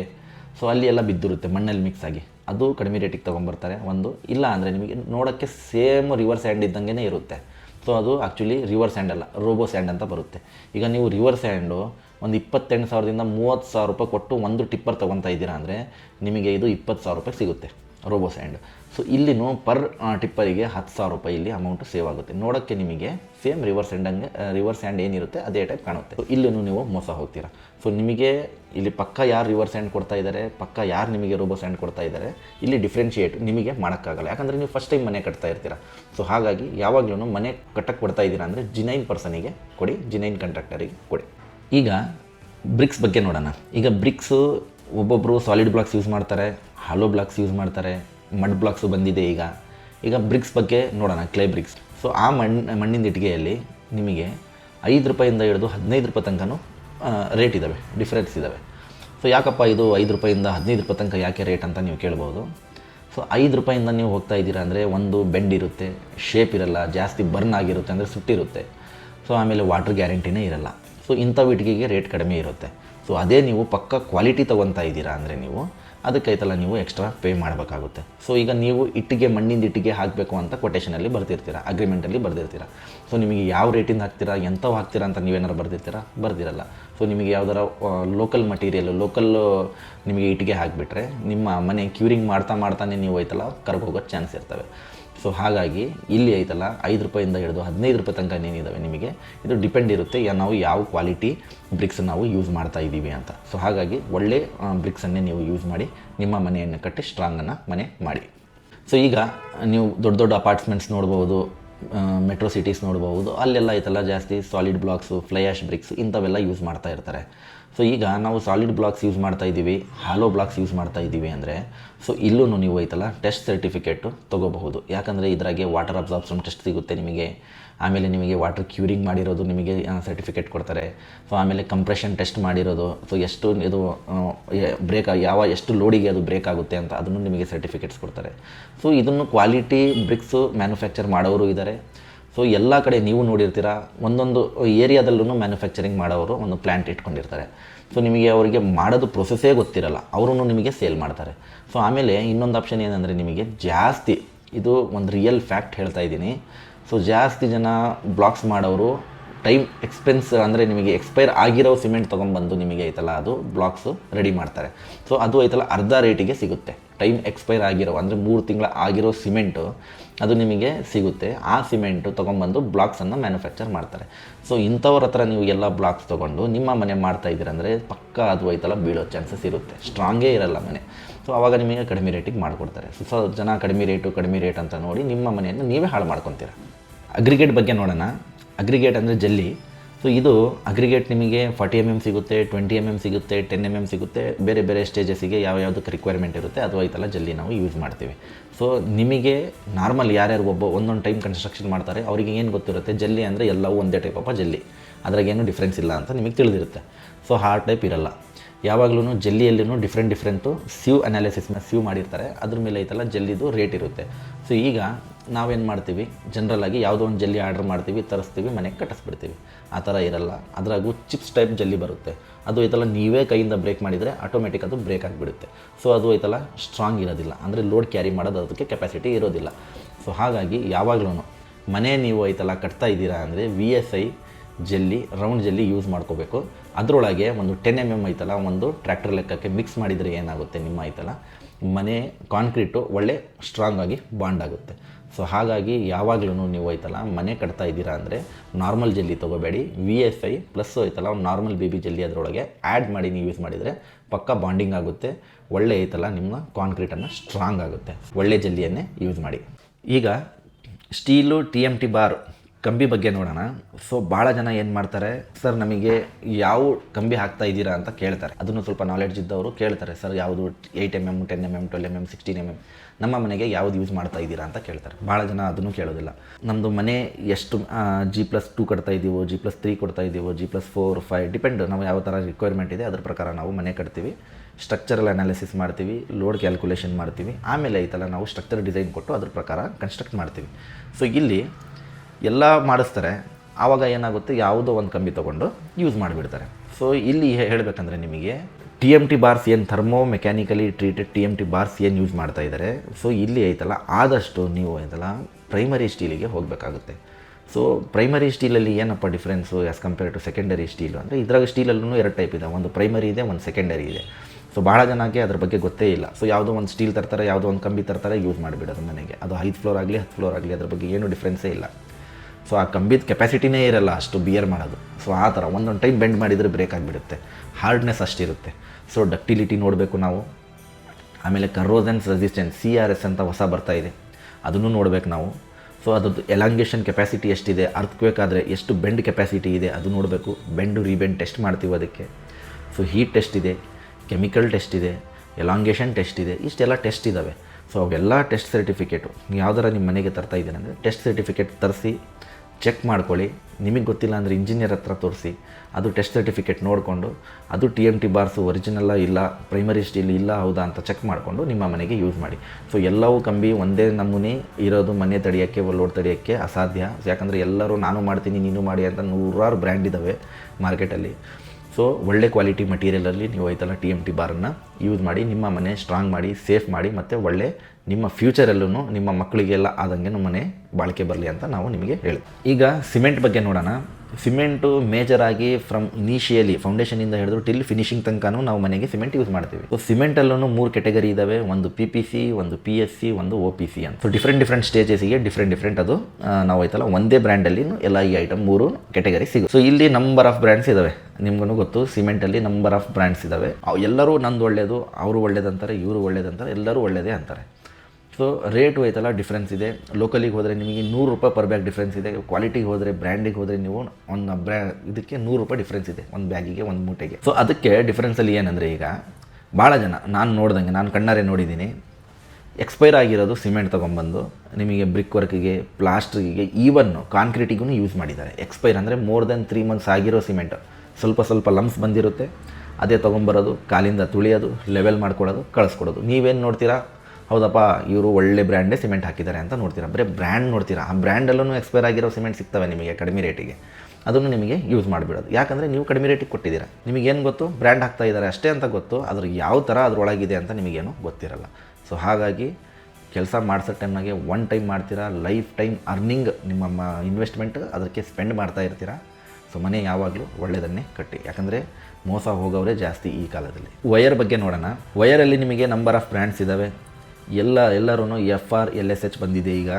ಸೊ ಅಲ್ಲಿ ಎಲ್ಲ ಬಿದ್ದಿರುತ್ತೆ, ಮಣ್ಣಲ್ಲಿ ಮಿಕ್ಸ್ ಆಗಿ. ಅದು ಕಡಿಮೆ ರೇಟಿಗೆ ತೊಗೊಂಬರ್ತಾರೆ, ಒಂದು. ಇಲ್ಲ ಅಂದರೆ ನಿಮಗೆ ನೋಡೋಕ್ಕೆ ಸೇಮ್ ರಿವರ್ಸ್ ಹ್ಯಾಂಡ್ ಇದ್ದಂಗೆ ಇರುತ್ತೆ. ಸೊ ಅದು ಆ್ಯಕ್ಚುಲಿ ರಿವರ್ಸ್ ಹ್ಯಾಂಡ್ ಅಲ್ಲ ರೋಬೋ ಸ್ಯಾಂಡ್ ಅಂತ ಬರುತ್ತೆ. ಈಗ ನೀವು ರಿವರ್ಸ್ ಹ್ಯಾಂಡು ಒಂದು ಇಪ್ಪತ್ತೆಂಟು ಸಾವಿರದಿಂದ ಮೂವತ್ತು ಸಾವಿರ ರೂಪಾಯಿ ಕೊಟ್ಟು ಒಂದು ಟಿಪ್ಪರ್ ತೊಗೊತಾ ಇದ್ದೀರಾ ಅಂದರೆ, ನಿಮಗೆ ಇದು ಇಪ್ಪತ್ತು ಸಾವಿರ ರೂಪಾಯಿ ಸಿಗುತ್ತೆ. ರೋಬೋ ಸ್ಯಾಂಡ್ ಸೊ ಇಲ್ಲಿನೂ ಪರ್ ಟಿಪ್ಪರಿಗೆ ಹತ್ತು ಸಾವಿರ ರೂಪಾಯಿ ಇಲ್ಲಿ ಅಮೌಂಟ್ ಸೇವ್ ಆಗುತ್ತೆ. ನೋಡೋಕ್ಕೆ ನಿಮಗೆ ಸೇಮ್ ರಿವರ್ಸ್ ಹ್ಯಾಂಡಂಗೆ ರಿವರ್ಸ್ ಹ್ಯಾಂಡ್ ಏನಿರುತ್ತೆ, ಅದೇ ಟೈಪ್ ಕಾಣುತ್ತೆ. ಸೊ ನೀವು ಮೋಸ ಹೋಗ್ತೀರಾ. ಸೊ ನಿಮಗೆ ಇಲ್ಲಿ ಪಕ್ಕ ಯಾರು ರಿವರ್ಸ್ ಹ್ಯಾಂಡ್ ಕೊಡ್ತಾ ಇದ್ದಾರೆ ಪಕ್ಕ ಯಾರು ನಿಮಗೆ ರೋಬೋ ಸ್ಯಾಂಡ್ ಕೊಡ್ತಾ ಇದ್ದಾರೆ ಇಲ್ಲಿ ಡಿಫ್ರೆನ್ಷಿಯೇಟ್ ನಿಮಗೆ ಮಾಡೋಕ್ಕಾಗಲ್ಲ. ಯಾಕಂದರೆ ನೀವು ಫಸ್ಟ್ ಟೈಮ್ ಮನೆ ಕಟ್ತಾ ಇರ್ತೀರಾ. ಸೊ ಹಾಗಾಗಿ ಯಾವಾಗಲೂ ಮನೆ ಕಟ್ಟಕ್ಕೆ ಕೊಡ್ತಾ ಇದ್ದೀರಾ ಅಂದರೆ ಜಿನೈನ್ ಪರ್ಸನಿಗೆ ಕೊಡಿ ಜಿನೈನ್ ಕಾಂಟ್ರಾಕ್ಟರಿಗೆ ಕೊಡಿ. ಈಗ ಬ್ರಿಕ್ಸ್ ಬಗ್ಗೆ ನೋಡೋಣ. ಈಗ ಬ್ರಿಕ್ಸು ಒಬ್ಬೊಬ್ಬರು ಸಾಲಿಡ್ ಬ್ಲಾಕ್ಸ್ ಯೂಸ್ ಮಾಡ್ತಾರೆ. ಹಾಲೋ ಬ್ಲಾಕ್ಸ್ ಯೂಸ್ ಮಾಡ್ತಾರೆ ಮಡ್ ಬ್ಲಾಕ್ಸು ಬಂದಿದೆ ಈಗ. ಈಗ ಬ್ರಿಕ್ಸ್ ಬಗ್ಗೆ ನೋಡೋಣ ಕ್ಲೇ ಬ್ರಿಕ್ಸ್ ಸೊ ಆ ಮಣ್ಣು ಮಣ್ಣಿನ ಇಟ್ಟಿಗೆಯಲ್ಲಿ ನಿಮಗೆ ಐದು ರೂಪಾಯಿಂದ ಹಿಡಿದು ಹದಿನೈದು ರೂಪಾಯಿ ತನಕನೂ ರೇಟ್ ಇದ್ದಾವೆ ಡಿಫ್ರೆನ್ಸ್ ಇದ್ದಾವೆ ಸೊ ಯಾಕಪ್ಪ ಇದು ಐದು ರೂಪಾಯಿಂದ ಹದಿನೈದು ರೂಪಾಯಿ ತನಕ ಯಾಕೆ ರೇಟ್ ಅಂತ ನೀವು ಕೇಳ್ಬೋದು? ಸೊ ಐದು ರೂಪಾಯಿಂದ ನೀವು ಹೋಗ್ತಾ ಇದ್ದೀರಾ ಅಂದರೆ ಒಂದು ಬೆಂಡ್ ಇರುತ್ತೆ ಶೇಪ್ ಇರಲ್ಲ, ಜಾಸ್ತಿ ಬರ್ನ್ ಆಗಿರುತ್ತೆ ಅಂದರೆ ಸುಟ್ಟಿರುತ್ತೆ ಸೊ ಆಮೇಲೆ ವಾಟರ್ ಗ್ಯಾರಂಟಿನೇ ಇರಲ್ಲ. ಸೊ ಇಂಥ ಇಟ್ಟಿಗೆಗೆ ರೇಟ್ ಕಡಿಮೆ ಇರುತ್ತೆ. ಸೊ ಅದೇ ನೀವು ಪಕ್ಕ ಕ್ವಾಲಿಟಿ ತೊಗೊತಾ ಇದ್ದೀರಾ ಅಂದರೆ ನೀವು ಅದಕ್ಕೈತಲ್ಲ ನೀವು ಎಕ್ಸ್ಟ್ರಾ ಪೇ ಮಾಡಬೇಕಾಗುತ್ತೆ. ಸೊ ಈಗ ನೀವು ಇಟ್ಟಿಗೆ, ಮಣ್ಣಿಂದ ಇಟ್ಟಿಗೆ ಹಾಕಬೇಕು ಅಂತ ಕೊಟೇಷನಲ್ಲಿ ಬರ್ತಿರ್ತೀರಾ ಅಗ್ರಿಮೆಂಟಲ್ಲಿ ಬರ್ದಿರ್ತೀರಾ. ಸೊ ನಿಮಗೆ ಯಾವ ರೇಟಿಂದ ಹಾಕ್ತೀರಾ, ಎಂಥವು ಹಾಕ್ತೀರಾ ಅಂತ ನೀವೇನಾರು ಬರ್ದಿರ್ತೀರಾ? ಬರ್ದಿರಲ್ಲ. ಸೊ ನಿಮಗೆ ಯಾವ್ದಾರ ಲೋಕಲ್ ಮಟೀರಿಯಲ್ ಲೋಕಲ್ ನಿಮಗೆ ಇಟ್ಟಿಗೆ ಹಾಕಿಬಿಟ್ರೆ ನಿಮ್ಮ ಮನೆ ಕ್ಯೂರಿಂಗ್ ಮಾಡ್ತಾ ಮಾಡ್ತಾನೆ ನೀವು ಐತಲ್ಲ ಕರ್ಗೆ ಹೋಗೋ ಚಾನ್ಸ್ ಇರ್ತವೆ. ಸೊ ಹಾಗಾಗಿ ಇಲ್ಲಿ ಐತಲ್ಲ, ಐದು ರೂಪಾಯಿಂದ ಹಿಡಿದು ಹದಿನೈದು ರೂಪಾಯಿ ತನಕ ಏನಿದ್ದಾವೆ ನಿಮಗೆ, ಇದು ಡಿಪೆಂಡ್ ಇರುತ್ತೆ, ಯಾ- ನಾವು ಯಾವ ಕ್ವಾಲಿಟಿ ಬ್ರಿಕ್ಸ್ ನಾವು ಯೂಸ್ ಮಾಡ್ತಾ ಇದ್ದೀವಿ ಅಂತ. ಸೊ ಹಾಗಾಗಿ ಒಳ್ಳೆ ಬ್ರಿಕ್ಸನ್ನೇ ನೀವು ಯೂಸ್ ಮಾಡಿ, ನಿಮ್ಮ ಮನೆಯನ್ನು ಕಟ್ಟಿ ಸ್ಟ್ರಾಂಗನ್ನು ಮನೆ ಮಾಡಿ. ಸೊ ಈಗ ನೀವು ದೊಡ್ಡ ದೊಡ್ಡ ಅಪಾರ್ಟ್ಮೆಂಟ್ಸ್ ನೋಡ್ಬೋದು ಮೆಟ್ರೋ ಸಿಟೀಸ್ ನೋಡ್ಬೋದು, ಅಲ್ಲೆಲ್ಲ ಐತಲ್ಲ ಜಾಸ್ತಿ solid blocks fly ash bricks ಇಂಥವೆಲ್ಲ ಯೂಸ್ ಮಾಡ್ತಾ ಇರ್ತಾರೆ. ಸೊ ಈಗ ನಾವು ಸಾಲಿಡ್ ಬ್ಲಾಕ್ಸ್ ಯೂಸ್ ಮಾಡ್ತಾ ಇದ್ದೀವಿ ಹಾಲೋ ಬ್ಲಾಕ್ಸ್ ಯೂಸ್ ಮಾಡ್ತಾ ಇದ್ದೀವಿ ಅಂದರೆ ಸೊ ಇಲ್ಲೂ ನೀವು ಐತಲ್ಲ ಟೆಸ್ಟ್ ಸರ್ಟಿಫಿಕೇಟು ತೊಗೋಬಹುದು. ಯಾಕಂದರೆ ಇದರಾಗೆ ವಾಟರ್ ಅಬ್ಸಾರ್ಬ್ಸನ್ ಟೆಸ್ಟ್ ಸಿಗುತ್ತೆ ನಿಮಗೆ. ಆಮೇಲೆ ನಿಮಗೆ ವಾಟರ್ ಕ್ಯೂರಿಂಗ್ ಮಾಡಿರೋದು ನಿಮಗೆ ಸರ್ಟಿಫಿಕೇಟ್ ಕೊಡ್ತಾರೆ. ಸೊ ಆಮೇಲೆ ಕಂಪ್ರೆಷನ್ ಟೆಸ್ಟ್ ಮಾಡಿರೋದು. ಸೊ ಎಷ್ಟು ಇದು ಬ್ರೇಕ್ ಯಾವ ಎಷ್ಟು ಲೋಡಿಗೆ ಅದು ಬ್ರೇಕ್ ಆಗುತ್ತೆ ಅಂತ ಅದನ್ನು ನಿಮಗೆ ಸರ್ಟಿಫಿಕೇಟ್ಸ್ ಕೊಡ್ತಾರೆ. ಸೊ ಇದನ್ನು ಕ್ವಾಲಿಟಿ ಬ್ರಿಕ್ಸು ಮ್ಯಾನುಫ್ಯಾಕ್ಚರ್ ಮಾಡೋರು ಇದ್ದಾರೆ ಸೊ ಎಲ್ಲ ಕಡೆ ನೀವು ನೋಡಿರ್ತೀರ, ಒಂದೊಂದು ಏರಿಯಾದಲ್ಲೂ ಮ್ಯಾನುಫ್ಯಾಕ್ಚರಿಂಗ್ ಮಾಡೋರು ಒಂದು ಪ್ಲ್ಯಾಂಟ್ ಇಟ್ಕೊಂಡಿರ್ತಾರೆ. ಸೊ ನಿಮಗೆ ಅವರಿಗೆ ಮಾಡೋದು ಪ್ರೊಸೆಸ್ಸೇ ಗೊತ್ತಿರಲ್ಲ ಅವರು ನಿಮಗೆ ಸೇಲ್ ಮಾಡ್ತಾರೆ. ಸೊ ಆಮೇಲೆ ಇನ್ನೊಂದು ಆಪ್ಷನ್ ಏನಂದರೆ ನಿಮಗೆ ಜಾಸ್ತಿ, ಇದು ಒಂದು ರಿಯಲ್ ಫ್ಯಾಕ್ಟ್ ಹೇಳ್ತಾ ಇದ್ದೀನಿ. ಸೊ ಜಾಸ್ತಿ ಜನ ಬ್ಲಾಕ್ಸ್ ಮಾಡೋರು ಟೈಮ್ ಎಕ್ಸ್ಪೆನ್ಸ್ ಅಂದರೆ ನಿಮಗೆ ಎಕ್ಸ್ಪೈರ್ ಆಗಿರೋ ಸಿಮೆಂಟ್ ತೊಗೊಂಬಂದು ನಿಮಗೆ ಐತಲ್ಲ, ಅದು ಬ್ಲಾಕ್ಸು ರೆಡಿ ಮಾಡ್ತಾರೆ. ಸೊ ಅದು ಐತಲ್ಲ, ಅರ್ಧ ರೇಟಿಗೆ ಸಿಗುತ್ತೆ. ಟೈಮ್ ಎಕ್ಸ್ಪೈರ್ ಆಗಿರೋ, ಅಂದರೆ ಮೂರು ತಿಂಗಳ ಆಗಿರೋ ಸಿಮೆಂಟು ಅದು ನಿಮಗೆ ಸಿಗುತ್ತೆ. ಆ ಸಿಮೆಂಟು ತೊಗೊಂಬಂದು ಬ್ಲಾಕ್ಸನ್ನು ಮ್ಯಾನುಫ್ಯಾಕ್ಚರ್ ಮಾಡ್ತಾರೆ. ಸೊ ಇಂಥವ್ರ ಹತ್ರ ನೀವು ಎಲ್ಲ ಬ್ಲಾಕ್ಸ್ ತೊಗೊಂಡು ನಿಮ್ಮ ಮನೆ ಮಾಡ್ತಾ ಇದ್ದೀರಂದರೆ ಪಕ್ಕ ಅದು ಐತಲ್ಲ ಬೀಳೋ ಚಾನ್ಸಸ್ ಇರುತ್ತೆ. ಸ್ಟ್ರಾಂಗೇ ಇರಲ್ಲ ಮನೆ. ಸೊ ಆವಾಗ ನಿಮಗೆ ಕಡಿಮೆ ರೇಟಿಗೆ ಮಾಡಿಕೊಡ್ತಾರೆ. ಸೊ ಜನ ಕಡಿಮೆ ರೇಟು ಕಡಿಮೆ ರೇಟ್ ಅಂತ ನೋಡಿ ನಿಮ್ಮ ಮನೆಯನ್ನು ನೀವೇ ಹಾಳು ಮಾಡ್ಕೊತೀರ. ಅಗ್ರಿಗೇಟ್ ಬಗ್ಗೆ ನೋಡೋಣ. ಅಗ್ರಿಗೇಟ್ ಅಂದರೆ ಜಲ್ಲಿ. ಸೊ ಇದು ಅಗ್ರಿಗೇಟ್ ನಿಮಗೆ ಫಾರ್ಟಿ ಎಂ ಎಂ ಸಿಗುತ್ತೆ ಟ್ವೆಂಟಿ ಎಂ ಎಂ ಸಿಗುತ್ತೆ ಟೆನ್ ಎಂ ಎಂ ಸಿಗುತ್ತೆ, ಬೇರೆ ಬೇರೆ ಸ್ಟೇಜಸ್ಸಿಗೆ ಯಾವ ಯಾವುದಕ್ಕೆ ರಿಕ್ವೈರ್ಮೆಂಟ್ ಇರುತ್ತೆ ಅದು ಇದೆಲ್ಲ ಜಲ್ಲಿ ನಾವು ಯೂಸ್ ಮಾಡ್ತೀವಿ. ಸೊ ನಿಮಗೆ ನಾರ್ಮಲ್ ಯಾರ್ಯಾರು ಒಬ್ಬ ಒಂದೊಂದು ಟೈಮ್ ಕನ್ಸ್ಟ್ರಕ್ಷನ್ ಮಾಡ್ತಾರೆ, ಅವರಿಗೆ ಏನು ಗೊತ್ತಿರುತ್ತೆ ಜಲ್ಲಿ ಅಂದರೆ ಎಲ್ಲವೂ ಒಂದೇ ಟೈಪ್ ಅಪ್ಪ ಜಲ್ಲಿ ಅದ್ರಾಗೇನು ಡಿಫ್ರೆನ್ಸ್ ಇಲ್ಲ ಅಂತ ನಿಮಗೆ ತಿಳಿದಿರುತ್ತೆ. ಸೊ ಹಾರ್ಡ್ ಟೈಪ್ ಇರಲ್ಲ. ಯಾವಾಗಲೂ ಜಲ್ಲಿಯಲ್ಲೂ ಡಿಫ್ರೆಂಟ್ ಡಿಫ್ರೆಂಟು ಸ್ಯೂ ಅನಾಲಿಸಿಸ್ನ ಸ್ಯೂ ಮಾಡಿರ್ತಾರೆ, ಅದ್ರ ಮೇಲೆ ಐತಲ್ಲ ಜಲ್ಲಿದು ರೇಟ್ ಇರುತ್ತೆ. ಸೊ ಈಗ ನಾವೇನು ಮಾಡ್ತೀವಿ? ಜನರಲಾಗಿ ಯಾವುದೋ ಒಂದು ಜಲ್ಲಿ ಆರ್ಡ್ರ್ ಮಾಡ್ತೀವಿ, ತರಿಸ್ತೀವಿ, ಮನೆಗೆ ಕಟ್ಟಿಸ್ಬಿಡ್ತೀವಿ ಆ ಥರ ಇರಲ್ಲ. ಅದರಾಗೂ ಚಿಪ್ಸ್ ಟೈಪ್ ಜಲ್ಲಿ ಬರುತ್ತೆ. ಅದು ಐತಲ್ಲ, ನೀವೇ ಕೈಯಿಂದ ಬ್ರೇಕ್ ಮಾಡಿದರೆ ಆಟೋಮೆಟಿಕ್ ಅದು ಬ್ರೇಕ್ ಆಗಿಬಿಡುತ್ತೆ. ಸೊ ಅದು ಐತಲ್ಲ ಸ್ಟ್ರಾಂಗ್ ಇರೋದಿಲ್ಲ. ಅಂದರೆ ಲೋಡ್ ಕ್ಯಾರಿ ಮಾಡೋದು, ಅದಕ್ಕೆ ಕೆಪಾಸಿಟಿ ಇರೋದಿಲ್ಲ. ಸೊ ಹಾಗಾಗಿ ಯಾವಾಗಲೂ ಮನೆ ನೀವು ಐತಲ್ಲ, ಕಟ್ತಾ ಇದ್ದೀರಾ ಅಂದರೆ ವಿ ಎಸ್ ಐ ಜಲ್ಲಿ ರೌಂಡ್ ಜಲ್ಲಿ ಯೂಸ್ ಮಾಡ್ಕೋಬೇಕು. ಅದರೊಳಗೆ ಒಂದು ಟೆನ್ ಎಂ ಎಂ ಐತಲ್ಲ, ಒಂದು ಟ್ರ್ಯಾಕ್ಟರ್ ಲೆಕ್ಕಕ್ಕೆ ಮಿಕ್ಸ್ ಮಾಡಿದರೆ ಏನಾಗುತ್ತೆ ನಿಮ್ಮ ಐತಲ್ಲ? ಮನೆ ಕಾಂಕ್ರೀಟು ಒಳ್ಳೆ ಸ್ಟ್ರಾಂಗ್ ಆಗಿ ಬಾಂಡ್ ಆಗುತ್ತೆ. ಸೊ ಹಾಗಾಗಿ ಯಾವಾಗಲೂ ನೀವು ಐತಲ್ಲ ಮನೆ ಕಟ್ತಾ ಇದ್ದೀರಾ ಅಂದರೆ ನಾರ್ಮಲ್ ಜಲ್ಲಿ ತೊಗೋಬೇಡಿ. ವಿ ಎಸ್ ಐ ಪ್ಲಸ್ ಐತಲ್ಲ ಒಂದು ನಾರ್ಮಲ್ ಬಿ ಜಲ್ಲಿ ಅದರೊಳಗೆ ಆ್ಯಡ್ ಮಾಡಿ ನೀವು ಯೂಸ್ ಮಾಡಿದರೆ ಪಕ್ಕ ಬಾಂಡಿಂಗ್ ಆಗುತ್ತೆ. ಒಳ್ಳೆ ಐತಲ್ಲ, ನಿಮ್ಮ ಕಾಂಕ್ರೀಟನ್ನು ಸ್ಟ್ರಾಂಗ್ ಆಗುತ್ತೆ. ಒಳ್ಳೆ ಜಲ್ಲಿಯನ್ನೇ ಯೂಸ್ ಮಾಡಿ. ಈಗ steel T M T bar ಕಂಬಿ ಬಗ್ಗೆ ನೋಡೋಣ. ಸೊ ಭಾಳ ಜನ ಏನು ಮಾಡ್ತಾರೆ? ಸರ್ ನಮಗೆ ಯಾವ ಕಂಬಿ ಹಾಕ್ತಾ ಇದ್ದೀರಾ ಅಂತ ಕೇಳ್ತಾರೆ. ಅದನ್ನು ಸ್ವಲ್ಪ ನಾಲೆಡ್ಜ್ ಇದ್ದವರು ಕೇಳ್ತಾರೆ. ಸರ್ ಯಾವುದು eight M M ten M M twelve M M sixteen M M ನಮ್ಮ ಮನೆಗೆ ಯಾವ್ದು ಯೂಸ್ ಮಾಡ್ತಾ ಇದ್ದೀರಾ ಅಂತ ಕೇಳ್ತಾರೆ. ಭಾಳ ಜನ ಅದನ್ನು ಕೇಳೋದಿಲ್ಲ. ನಮ್ಮದು ಮನೆ ಎಷ್ಟು ಜಿ ಪ್ಲಸ್ ಟೂ ಕೊಡ್ತಾ ಇದ್ದೀವೋ ಜಿ ಪ್ಲಸ್ ತ್ರೀ ಕೊಡ್ತಾ ಇದ್ದೀವೋ G plus four five depend ನಾವು ಯಾವ ಥರ ರಿಕ್ವೈರ್ಮೆಂಟ್ ಇದೆ, ಅದ್ರ ಪ್ರಕಾರ ನಾವು ಮನೆ ಕಟ್ತೀವಿ. ಸ್ಟ್ರಕ್ಚರಲ್ ಅನಾಲಿಸಿಸ್ ಮಾಡ್ತೀವಿ ಲೋಡ್ ಕ್ಯಾಲ್ಕುಲೇಷನ್ ಮಾಡ್ತೀವಿ. ಆಮೇಲೆ ಐತಲ್ಲ, ನಾವು ಸ್ಟ್ರಕ್ಚರ್ ಡಿಸೈನ್ ಕೊಟ್ಟು ಅದ್ರ ಪ್ರಕಾರ ಕನ್ಸ್ಟ್ರಕ್ಟ್ ಮಾಡ್ತೀವಿ. ಸೊ ಇಲ್ಲಿ ಎಲ್ಲ ಮಾಡಿಸ್ತಾರೆ, ಆವಾಗ ಏನಾಗುತ್ತೆ, ಯಾವುದೋ ಒಂದು ಕಂಬಿ ತೊಗೊಂಡು ಯೂಸ್ ಮಾಡಿಬಿಡ್ತಾರೆ. ಸೊ ಇಲ್ಲಿ ಹೇಳಬೇಕಂದ್ರೆ ನಿಮಗೆ ಟಿ ಎಂ ಟಿ ಬಾರ್ಸ್ ಏನು thermo mechanically treated T M T bars ಏನು ಯೂಸ್ ಮಾಡ್ತಾ ಇದ್ದಾರೆ ಸೊ ಇಲ್ಲಿ ಐತಲ್ಲ, ಆದಷ್ಟು ನೀವು ಐತಲ್ಲ ಪ್ರೈಮರಿ ಸ್ಟೀಲಿಗೆ ಹೋಗಬೇಕಾಗುತ್ತೆ. ಸೊ ಪ್ರೈಮರಿ ಸ್ಟೀಲಲ್ಲಿ ಏನಪ್ಪ difference as compare to secondary steel ಅಂದರೆ, ಇದ್ರಾಗ ಸ್ಟೀಲಲ್ಲೂ ಎರಡು ಟೈಪ್ ಇದೆ. ಒಂದು ಪ್ರೈಮರಿ ಇದೆ, ಒಂದು ಸೆಕೆಂಡರಿ ಇದೆ. ಸೊ ಭಾಳ ಜನಕ್ಕೆ ಅದ್ರ ಬಗ್ಗೆ ಗೊತ್ತೇ ಇಲ್ಲ. ಸೊ ಯಾವುದೋ ಒಂದು ಸ್ಟೀಲ್ ತರ್ತಾರೆ, ಯಾವುದೋ ಒಂದು ಕಂಬಿ ತರ್ತಾರೆ ಯೂಸ್ ಮಾಡಿಬಿಡೋದು ಮನೆಗೆ. ಅದು ಐದು ಫ್ಲೋರ್ ಆಗಲಿ ಹತ್ತು ಫ್ಲೋರ್ ಆಗಲಿ ಅದ್ರ ಬಗ್ಗೆ ಏನೂ ಡಿಫ್ರೆನ್ಸೇ ಇಲ್ಲ. ಸೊ ಆ ಕಂಬಿದ ಕೆಪಾಸಿಟಿನೇ ಇರಲ್ಲ ಅಷ್ಟು ಬಿಯರ್ ಮಾಡೋದು. ಸೊ ಆ ಥರ ಒಂದೊಂದು ಟೈಮ್ ಬೆಂಡ್ ಮಾಡಿದರೆ ಬ್ರೇಕ್ ಆಗಿಬಿಡುತ್ತೆ. ಹಾರ್ಡ್ನೆಸ್ ಅಷ್ಟಿರುತ್ತೆ. ಸೊ ಡಕ್ಟಿಲಿಟಿ ನೋಡಬೇಕು ನಾವು. ಆಮೇಲೆ corrosion resistance C R S ಅಂತ ಹೊಸ ಬರ್ತಾ ಇದೆ. ಅದನ್ನು ನೋಡ್ಬೇಕು ನಾವು. ಸೊ ಅದ್ರದ್ದು ಎಲಾಂಗೇಷನ್ ಕೆಪಾಸಿಟಿ ಎಷ್ಟಿದೆ ಅರ್ಥಕ್ವೇಕ್ ಆದರೆ ಎಷ್ಟು ಬೆಂಡ್ ಕೆಪಾಸಿಟಿ ಇದೆ, ಅದು ನೋಡಬೇಕು. ಬೆಂಡು ರೀಬೆಂಡ್ ಟೆಸ್ಟ್ ಮಾಡ್ತೀವಿ ಅದಕ್ಕೆ. ಸೊ ಹೀಟ್ ಟೆಸ್ಟ್ ಇದೆ ಕೆಮಿಕಲ್ ಟೆಸ್ಟ್ ಇದೆ ಎಲಾಂಗೇಷನ್ ಟೆಸ್ಟ್ ಇದೆ, ಇಷ್ಟೆಲ್ಲ ಟೆಸ್ಟ್ ಇದ್ದಾವೆ ಸೊ ಅವೆಲ್ಲ ಟೆಸ್ಟ್ ಸರ್ಟಿಫಿಕೇಟು ಯಾವ್ದಾರ ನಿಮ್ಮ ಮನೆಗೆ ತರ್ತಾ ಇದ್ದೀನಿ ಟೆಸ್ಟ್ ಸರ್ಟಿಫಿಕೇಟ್ ತರಿಸಿ ಚೆಕ್ ಮಾಡ್ಕೊಳ್ಳಿ. ನಿಮಗೆ ಗೊತ್ತಿಲ್ಲ ಅಂದರೆ ಇಂಜಿನಿಯರ್ ಹತ್ರ ತೋರಿಸಿ. ಅದು ಟೆಸ್ಟ್ ಸರ್ಟಿಫಿಕೇಟ್ ನೋಡಿಕೊಂಡು, ಅದು ಟಿ ಎಂ ಟಿ ಬಾರ್ಸು ಒರಿಜಿನಲ್ಲ ಇಲ್ಲ, ಪ್ರೈಮರಿ ಸ್ಟೀಲ್ ಇಲ್ಲ, ಹೌದಾ ಅಂತ ಚೆಕ್ ಮಾಡಿಕೊಂಡು ನಿಮ್ಮ ಮನೆಗೆ ಯೂಸ್ ಮಾಡಿ. ಸೊ ಎಲ್ಲವೂ ಕಂಬಿ ಒಂದೇ ನಮೂನೆ ಇರೋದು ಮನೆ ತಡೆಯೋಕ್ಕೆ ಲೋಡ್ ತಡೆಯೋಕ್ಕೆ ಅಸಾಧ್ಯ. ಯಾಕಂದರೆ ಎಲ್ಲರೂ ನಾನು ಮಾಡ್ತೀನಿ, ನೀನು ಮಾಡಿ ಅಂತ ನೂರಾರು ಬ್ರ್ಯಾಂಡ್ ಇದ್ದಾವೆ ಮಾರ್ಕೆಟಲ್ಲಿ. ಸೊ ಒಳ್ಳೆ ಕ್ವಾಲಿಟಿ ಮಟೀರಿಯಲಲ್ಲಿ ನೀವು ಐತಲ್ಲ ಟಿ ಎಂ ಟಿ ಬಾರನ್ನು ಯೂಸ್ ಮಾಡಿ, ನಿಮ್ಮ ಮನೆ ಸ್ಟ್ರಾಂಗ್ ಮಾಡಿ, ಸೇಫ್ ಮಾಡಿ, ಮತ್ತು ಒಳ್ಳೆ ನಿಮ್ಮ ಫ್ಯೂಚರಲ್ಲೂ ನಿಮ್ಮ ಮಕ್ಕಳಿಗೆಲ್ಲ ಆದಂಗೆ ಮನೆ ಬಾಳಿಕೆ ಬರಲಿ ಅಂತ ನಾವು ನಿಮಗೆ ಹೇಳಿ. ಈಗ ಸಿಮೆಂಟ್ ಬಗ್ಗೆ ನೋಡೋಣ. ಸಿಮೆಂಟು ಮೇಜರ್ ಆಗಿ ಫ್ರಮ್ ಇನಿಷಿಯಲಿ ಫೌಂಡೇಶನಿಂದ ಹಿಡಿದು ಟಿಲ್ ಫಿನಿಶಿಂಗ್ ತನಕನೂ ನಾವು ಮನೆಗೆ ಸಿಮೆಂಟ್ ಯೂಸ್ ಮಾಡ್ತೀವಿ. ಸೊ ಸಿಮೆಂಟಲ್ಲೂ ಮೂರು ಕೆಟಗರಿ ಇದ್ದಾವೆ ಒಂದು ಪಿ ಪಿ ಸಿ ಒಂದು ಪಿ ಎಸ್ ಸಿ ಒಂದು ಒ ಪಿ ಸಿ ಅಂತ. ಸೊ ಡಿಫ್ರೆಂಟ್ ಡಿಫ್ರೆಂಟ್ ಸ್ಟೇಜಸ್ಗೆ ಡಿಫ್ರೆಂಟ್ ಡಿಫ್ರೆಂಟ್ ಅದು ನಾವು ಐತಲ್ಲ ಒಂದೇ ಬ್ರ್ಯಾಂಡಲ್ಲಿ ಎಲ್ಲ ಈ ಐಟಮ್ ಮೂರು ಕೆಟಗರಿ ಸಿಗುತ್ತೆ ಸೊ ಇಲ್ಲಿ ನಂಬರ್ ಆಫ್ ಬ್ರ್ಯಾಂಡ್ಸ್ ಇದ್ದಾವೆ ನಿಮ್ಗೂ ಗೊತ್ತು ಸಿಮೆಂಟಲ್ಲಿ ನಂಬರ್ ಆಫ್ ಬ್ರ್ಯಾಂಡ್ಸ್ ಇದ್ದಾವೆ ಅವ್ ಎಲ್ಲರೂ ನಂದು ಒಳ್ಳೆಯದು ಅವರು ಒಳ್ಳೇದಂತಾರೆ, ಇವರು ಒಳ್ಳೇದಂತಾರೆ, ಎಲ್ಲರೂ ಒಳ್ಳೇದೇ ಅಂತಾರೆ. ಸೊ ರೇಟು ಐತಲ್ಲ ಡಿಫ್ರೆನ್ಸ್ ಇದೆ. ಲೋಕಲಿಗೆ ಹೋದರೆ ನಿಮಗೆ ನೂರು ರೂಪಾಯಿ ಪರ್ ಬ್ಯಾಗ್ ಡಿಫ್ರೆನ್ಸ್ ಇದೆ. ಕ್ವಾಲಿಟಿಗೆ ಹೋದರೆ ಬ್ರ್ಯಾಂಡಿಗೆ ಹೋದರೆ ನೀವು ಒಂದು ಬ್ರ್ಯಾ ಇದಕ್ಕೆ ನೂರು ರೂಪಾಯಿ ಡಿಫ್ರೆನ್ಸ್ ಇದೆ. ಒಂದು ಬ್ಯಾಗಿಗೆ ಒಂದು ಮೂಟೆಗೆ. ಸೊ ಅದಕ್ಕೆ ಡಿಫ್ರೆನ್ಸಲ್ಲಿ ಏನಂದರೆ ಈಗ ಭಾಳ ಜನ, ನಾನು ನೋಡ್ದಂಗೆ, ನಾನು ಕಣ್ಣಾರೆ ನೋಡಿದ್ದೀನಿ. ಎಕ್ಸ್ಪೈರ್ ಆಗಿರೋದು ಸಿಮೆಂಟ್ ತೊಗೊಂಬಂದು, ನಿಮಗೆ ಬ್ರಿಕ್ ವರ್ಕಿಗೆ ಪ್ಲಾಸ್ಟ್ರಿಗೆ ಈವನ್ನು ಕಾಂಕ್ರೀಟಿಗೂ ಯೂಸ್ ಮಾಡಿದ್ದಾರೆ. ಎಕ್ಸ್ಪೈರ್ ಅಂದರೆ ಮೋರ್ ದೆನ್ ತ್ರೀ ಮಂತ್ಸ್ ಆಗಿರೋ ಸಿಮೆಂಟ್ ಸ್ವಲ್ಪ ಸ್ವಲ್ಪ ಲಮ್ಸ್ ಬಂದಿರುತ್ತೆ. ಅದೇ ತೊಗೊಂಬರೋದು, ಕಾಲಿಂದ ತುಳಿಯೋದು ಲೆವೆಲ್ ಮಾಡ್ಕೊಳ್ಳೋದು, ಕಳಿಸ್ಕೊಡೋದು. ನೀವೇನು ನೋಡ್ತೀರಾ? ಹೌದಪ್ಪ, ಇವರು ಒಳ್ಳೆ ಬ್ರ್ಯಾಂಡೇ ಸಿಮೆಂಟ್ ಹಾಕಿದ್ದಾರೆ ಅಂತ ನೋಡ್ತೀರಾ. ಬರೀ ಬ್ರ್ಯಾಂಡ್ ನೋಡ್ತೀರಾ. ಆ ಬ್ರ್ಯಾಂಡಲ್ಲೂ ಎಕ್ಸ್ಪೈರ್ ಆಗಿರೋ ಸಿಮೆಂಟ್ ಸಿಗ್ತವೆ ನಿಮಗೆ ಕಡಿಮೆ ರೇಟಿಗೆ ಅದನ್ನು ನಿಮಗೆ ಯೂಸ್ ಮಾಡಿಬಿಡೋದು. ಯಾಕಂದರೆ ನೀವು ಕಡಿಮೆ ರೇಟಿಗೆ ಕೊಟ್ಟಿದ್ದೀರಾ. ನಿಮಗೇನು ಗೊತ್ತು? ಬ್ರ್ಯಾಂಡ್ ಹಾಕ್ತಾ ಇದ್ದಾರೆ ಅಷ್ಟೇ ಅಂತ ಗೊತ್ತು. ಅದ್ರ ಯಾವ ಥರ ಅದರೊಳಗಿದೆ ಅಂತ ನಿಮಗೇನು ಗೊತ್ತಿರಲ್ಲ. ಸೊ ಹಾಗಾಗಿ ಕೆಲಸ ಮಾಡಿಸೋ ಟೈಮ್ನಾಗೆ ಒನ್ ಟೈಮ್ ಮಾಡ್ತೀರಾ ಲೈಫ್ ಟೈಮ್ ಅರ್ನಿಂಗ್ ನಿಮ್ಮ ಇನ್ವೆಸ್ಟ್ಮೆಂಟ್ ಅದಕ್ಕೆ ಸ್ಪೆಂಡ್ ಮಾಡ್ತಾ ಇರ್ತೀರಾ. ಸೊ ಮನೆ ಯಾವಾಗಲೂ ಒಳ್ಳೆಯದನ್ನೇ ಕಟ್ಟಿ. ಯಾಕಂದರೆ ಮೋಸ ಹೋಗೋರೇ ಜಾಸ್ತಿ ಈ ಕಾಲದಲ್ಲಿ. ವಯರ್ ಬಗ್ಗೆ ನೋಡೋಣ. ವಯರಲ್ಲಿ ನಿಮಗೆ ನಂಬರ್ ಆಫ್ ಬ್ರ್ಯಾಂಡ್ಸ್ ಇದ್ದಾವೆ ಎಲ್ಲ ಎಲ್ಲರೂ F R L S H ಬಂದಿದೆ ಈಗ.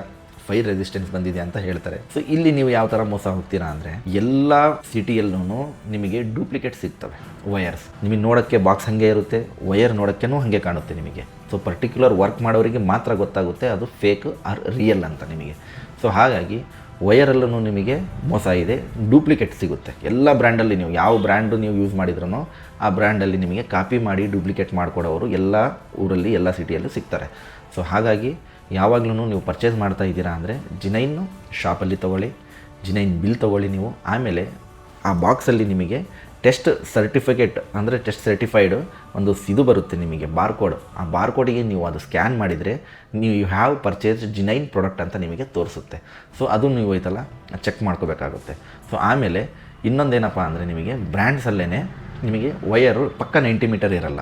ಫೈರ್ ರೆಸಿಸ್ಟೆನ್ಸ್ ಬಂದಿದೆ ಅಂತ ಹೇಳ್ತಾರೆ. ಸೊ ಇಲ್ಲಿ ನೀವು ಯಾವ ಥರ ಮೋಸ ಹೋಗ್ತೀರಾ ಅಂದರೆ, ಎಲ್ಲ ಸಿಟಿಯಲ್ಲೂ ನಿಮಗೆ ಡೂಪ್ಲಿಕೇಟ್ ಸಿಗ್ತವೆ ವಯರ್ಸ್ ನಿಮಗೆ ನೋಡೋಕ್ಕೆ ಬಾಕ್ಸ್ ಹಾಗೆ ಇರುತ್ತೆ ವಯರ್ ನೋಡೋಕ್ಕೂ ಹಾಗೆ ಕಾಣುತ್ತೆ ನಿಮಗೆ. ಸೊ ಪರ್ಟಿಕ್ಯುಲರ್ ವರ್ಕ್ ಮಾಡೋರಿಗೆ ಮಾತ್ರ ಗೊತ್ತಾಗುತ್ತೆ, ಅದು ಫೇಕ್ ಆರ್ ರಿಯಲ್ ಅಂತ ನಿಮಗೆ. ಸೊ ಹಾಗಾಗಿ ವಯರಲ್ಲೂ ನಿಮಗೆ ಮೋಸ ಇದೆ, ಡೂಪ್ಲಿಕೇಟ್ ಸಿಗುತ್ತೆ. ಎಲ್ಲ ಬ್ರ್ಯಾಂಡಲ್ಲಿ ನೀವು ಯಾವ ಬ್ರ್ಯಾಂಡು ನೀವು ಯೂಸ್ ಮಾಡಿದ್ರೂ ಆ ಬ್ರ್ಯಾಂಡಲ್ಲಿ ನಿಮಗೆ ಕಾಪಿ ಮಾಡಿ ಡೂಪ್ಲಿಕೇಟ್ ಮಾಡಿಕೊಡೋರು ಎಲ್ಲ ಊರಲ್ಲಿ, ಎಲ್ಲ ಸಿಟಿಯಲ್ಲೂ ಸಿಗ್ತಾರೆ. ಸೊ ಹಾಗಾಗಿ ಯಾವಾಗಲೂ ನೀವು ಪರ್ಚೇಸ್ ಮಾಡ್ತಾ ಇದ್ದೀರಾ ಅಂದರೆ ಜಿನೈನು ಶಾಪಲ್ಲಿ ತೊಗೊಳ್ಳಿ ಜಿನೈನ್ ಬಿಲ್ ತೊಗೊಳ್ಳಿ ನೀವು. ಆಮೇಲೆ ಆ ಬಾಕ್ಸಲ್ಲಿ ನಿಮಗೆ ಟೆಸ್ಟ್ ಸರ್ಟಿಫಿಕೇಟ್, ಅಂದರೆ ಟೆಸ್ಟ್ ಸರ್ಟಿಫೈಡ್ ಒಂದು ಇದು ಬರುತ್ತೆ ನಿಮಗೆ ಬಾರ್ಕೋಡ್. ಆ ಬಾರ್ಕೋಡಿಗೆ ನೀವು ಅದು ಸ್ಕ್ಯಾನ್ ಮಾಡಿದರೆ ನೀವು you have purchase genuine product ಅಂತ ನಿಮಗೆ ತೋರಿಸುತ್ತೆ. ಸೊ ಅದು ನೀವು ಐತಲ್ಲ ಚೆಕ್ ಮಾಡ್ಕೋಬೇಕಾಗುತ್ತೆ. ಸೊ ಆಮೇಲೆ ಇನ್ನೊಂದೇನಪ್ಪ ಅಂದರೆ ನಿಮಗೆ ಬ್ರ್ಯಾಂಡ್ಸಲ್ಲೇ ನಿಮಗೆ ವಯರು ಪಕ್ಕ ನೈಂಟಿ ಮೀಟರ್ ಇರಲ್ಲ.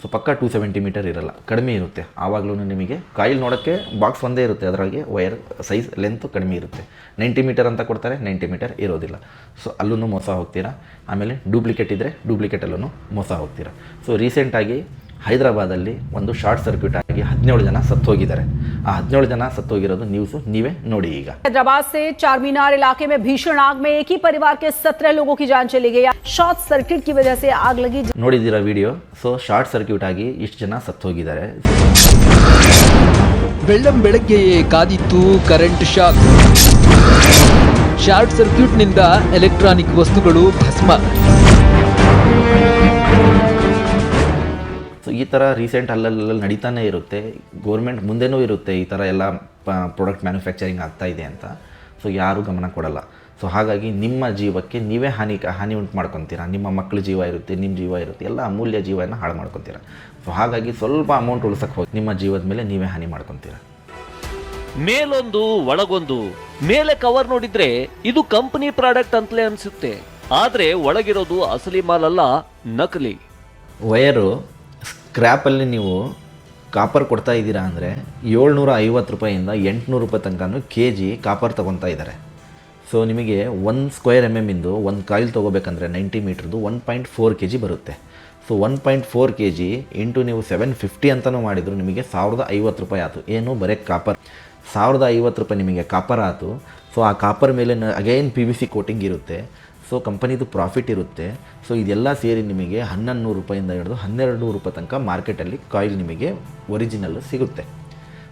ಸೊ ಪಕ್ಕ ಟೂ ಸೆವೆಂಟಿ ಮೀಟರ್ ಇರಲ್ಲ, ಕಡಿಮೆ ಇರುತ್ತೆ. ಆವಾಗಲೂ ನಿಮಗೆ ಕಾಯಿಲ್ ನೋಡೋಕ್ಕೆ ಬಾಕ್ಸ್ ಒಂದೇ ಇರುತ್ತೆ, ಅದರೊಳಗೆ ವೈರ್ ಸೈಜ್ ಲೆಂತ್ ಕಡಿಮೆ ಇರುತ್ತೆ. ನೈಂಟಿ ಮೀಟರ್ ಅಂತ ಕೊಡ್ತಾರೆ ನೈಂಟಿ ಮೀಟರ್ ಇರೋದಿಲ್ಲ. ಸೊ ಅಲ್ಲೂ ಮೋಸ ಹೋಗ್ತೀರಾ? ಆಮೇಲೆ ಡೂಪ್ಲಿಕೇಟ್ ಇದ್ದರೆ ಡೂಪ್ಲಿಕೇಟಲ್ಲೂ ಮೋಸ ಹೋಗ್ತೀರಾ? ಸೊ ರೀಸೆಂಟಾಗಿ ಹೈದರಾಬಾದಲ್ಲಿ ಒಂದು ಶಾರ್ಟ್ ಸರ್ಕ್ಯೂಟ್ ಆಗಿ ಹದಿನೇಳು ಜನ ಸತ್ತೋಗಿದ್ದಾರೆ ಆ ಹದಿನೇಳು ಜನ ಸತ್ತೋಗಿರೋದು ನ್ಯೂಸು ನೀವೇ ನೋಡಿ ಈಗ हैदराबाद से चार मीनार इलाके में भीषण आग में एक ही परिवार के सत्रह लोगों की जान चली गई शॉर्ट सर्किट की वजह से आग लगी ನೋಡಿದ್ದೀರಾ ವಿಡಿಯೋ ಸೊ ಶಾರ್ಟ್ ಸರ್ಕ್ಯೂಟ್ ಆಗಿ ಇಷ್ಟು ಜನ ಸತ್ತೋಗಿದ್ದಾರೆ ಬೆಳ್ಳಂ ಬೆಳಗ್ಗೆಯೇ ಕಾದಿತ್ತು ಕರೆಂಟ್ ಶಾಕ್ ಶಾರ್ಟ್ ಸರ್ಕ್ಯೂಟ್ನಿಂದ ಎಲೆಕ್ಟ್ರಾನಿಕ್ ವಸ್ತುಗಳು ಭಸ್ಮ ಸೊ ಈ ಥರ ರೀಸೆಂಟ್ ಅಲ್ಲಲ್ಲಿ ನಡೀತಾನೆ ಇರುತ್ತೆ. ಗೋರ್ಮೆಂಟ್ ಮುಂದೆನೂ ಇರುತ್ತೆ ಈ ಥರ ಎಲ್ಲ ಪ್ರಾಡಕ್ಟ್ ಮ್ಯಾನುಫ್ಯಾಕ್ಚರಿಂಗ್ ಆಗ್ತಾ ಇದೆ ಅಂತ. ಸೊ ಯಾರೂ ಗಮನ ಕೊಡಲ್ಲ. ಸೊ ಹಾಗಾಗಿ ನಿಮ್ಮ ಜೀವಕ್ಕೆ ನೀವೇ ಹಾನಿ ಹಾನಿ ಉಂಟು ಮಾಡ್ಕೊತೀರಾ? ನಿಮ್ಮ ಮಕ್ಕಳ ಜೀವ ಇರುತ್ತೆ ನಿಮ್ಮ ಜೀವ ಇರುತ್ತೆ ಎಲ್ಲ ಅಮೂಲ್ಯ ಜೀವನ ಹಾಳು ಮಾಡ್ಕೊತೀರಾ? ಸೊ ಹಾಗಾಗಿ ಸ್ವಲ್ಪ ಅಮೌಂಟ್ ಉಳಿಸಕ್ಕೆ ಹೋಗಿ ನಿಮ್ಮ ಜೀವದ ಮೇಲೆ ನೀವೇ ಹಾನಿ ಮಾಡ್ಕೊತೀರಾ? ಮೇಲೊಂದು ಒಳಗೊಂದು. ಮೇಲೆ ಕವರ್ ನೋಡಿದ್ರೆ ಇದು ಕಂಪನಿ ಪ್ರಾಡಕ್ಟ್ ಅಂತಲೇ ಅನಿಸುತ್ತೆ. ಆದರೆ ಒಳಗಿರೋದು ಅಸಲಿ ಮಾಲಲ್ಲ ನಕಲಿ. ವಯರು ಸ್ಕ್ರ್ಯಾಪಲ್ಲಿ ನೀವು ಕಾಪರ್ ಕೊಡ್ತಾ ಇದ್ದೀರಾ ಅಂದರೆ ಏಳ್ನೂರ ಐವತ್ತು ರೂಪಾಯಿಂದ ಎಂಟುನೂರು ರೂಪಾಯಿ ತನಕನೂ ಕೆ ಜಿ ಕಾಪರ್ ತೊಗೊತಾ ಇದ್ದಾರೆ. ಸೊ ನಿಮಗೆ ಒನ್ ಸ್ಕ್ವೇರ್ ಎಂ ಎಂ ಇಂದು ಒಂದು ಕಾಯಿಲ್ ತೊಗೋಬೇಕಂದ್ರೆ ninety ಮೀಟ್ರದ್ದು one point four K G ಬರುತ್ತೆ. So one point four K G into ನೀವು ಸೆವೆನ್ ಫಿಫ್ಟಿ ಅಂತಲೂ ಮಾಡಿದ್ರು ನಿಮಗೆ ಸಾವಿರದ ಐವತ್ತು ರೂಪಾಯಿ ಆಯಿತು ಏನು? ಬರೀ ಕಾಪರ್ ಸಾವಿರದ ಐವತ್ತು ರೂಪಾಯಿ ನಿಮಗೆ ಕಾಪರ್ ಆಯಿತು ಸೊ ಆ ಕಾಪರ್ ಮೇಲೆ again P V C coating ಇರುತ್ತೆ. ಸೊ ಕಂಪನಿದು ಪ್ರಾಫಿಟ್ ಇರುತ್ತೆ. ಸೊ ಇದೆಲ್ಲ ಸೇರಿ ನಿಮಗೆ ಹನ್ನೊಂದು ನೂರು ರೂಪಾಯಿಂದ ಹಿಡಿದು ಹನ್ನೆರಡು ನೂರು ರೂಪಾಯಿ ತನಕ ಮಾರ್ಕೆಟಲ್ಲಿ ಕಾಯಿಲ್ ನಿಮಗೆ ಒರಿಜಿನಲ್ ಸಿಗುತ್ತೆ.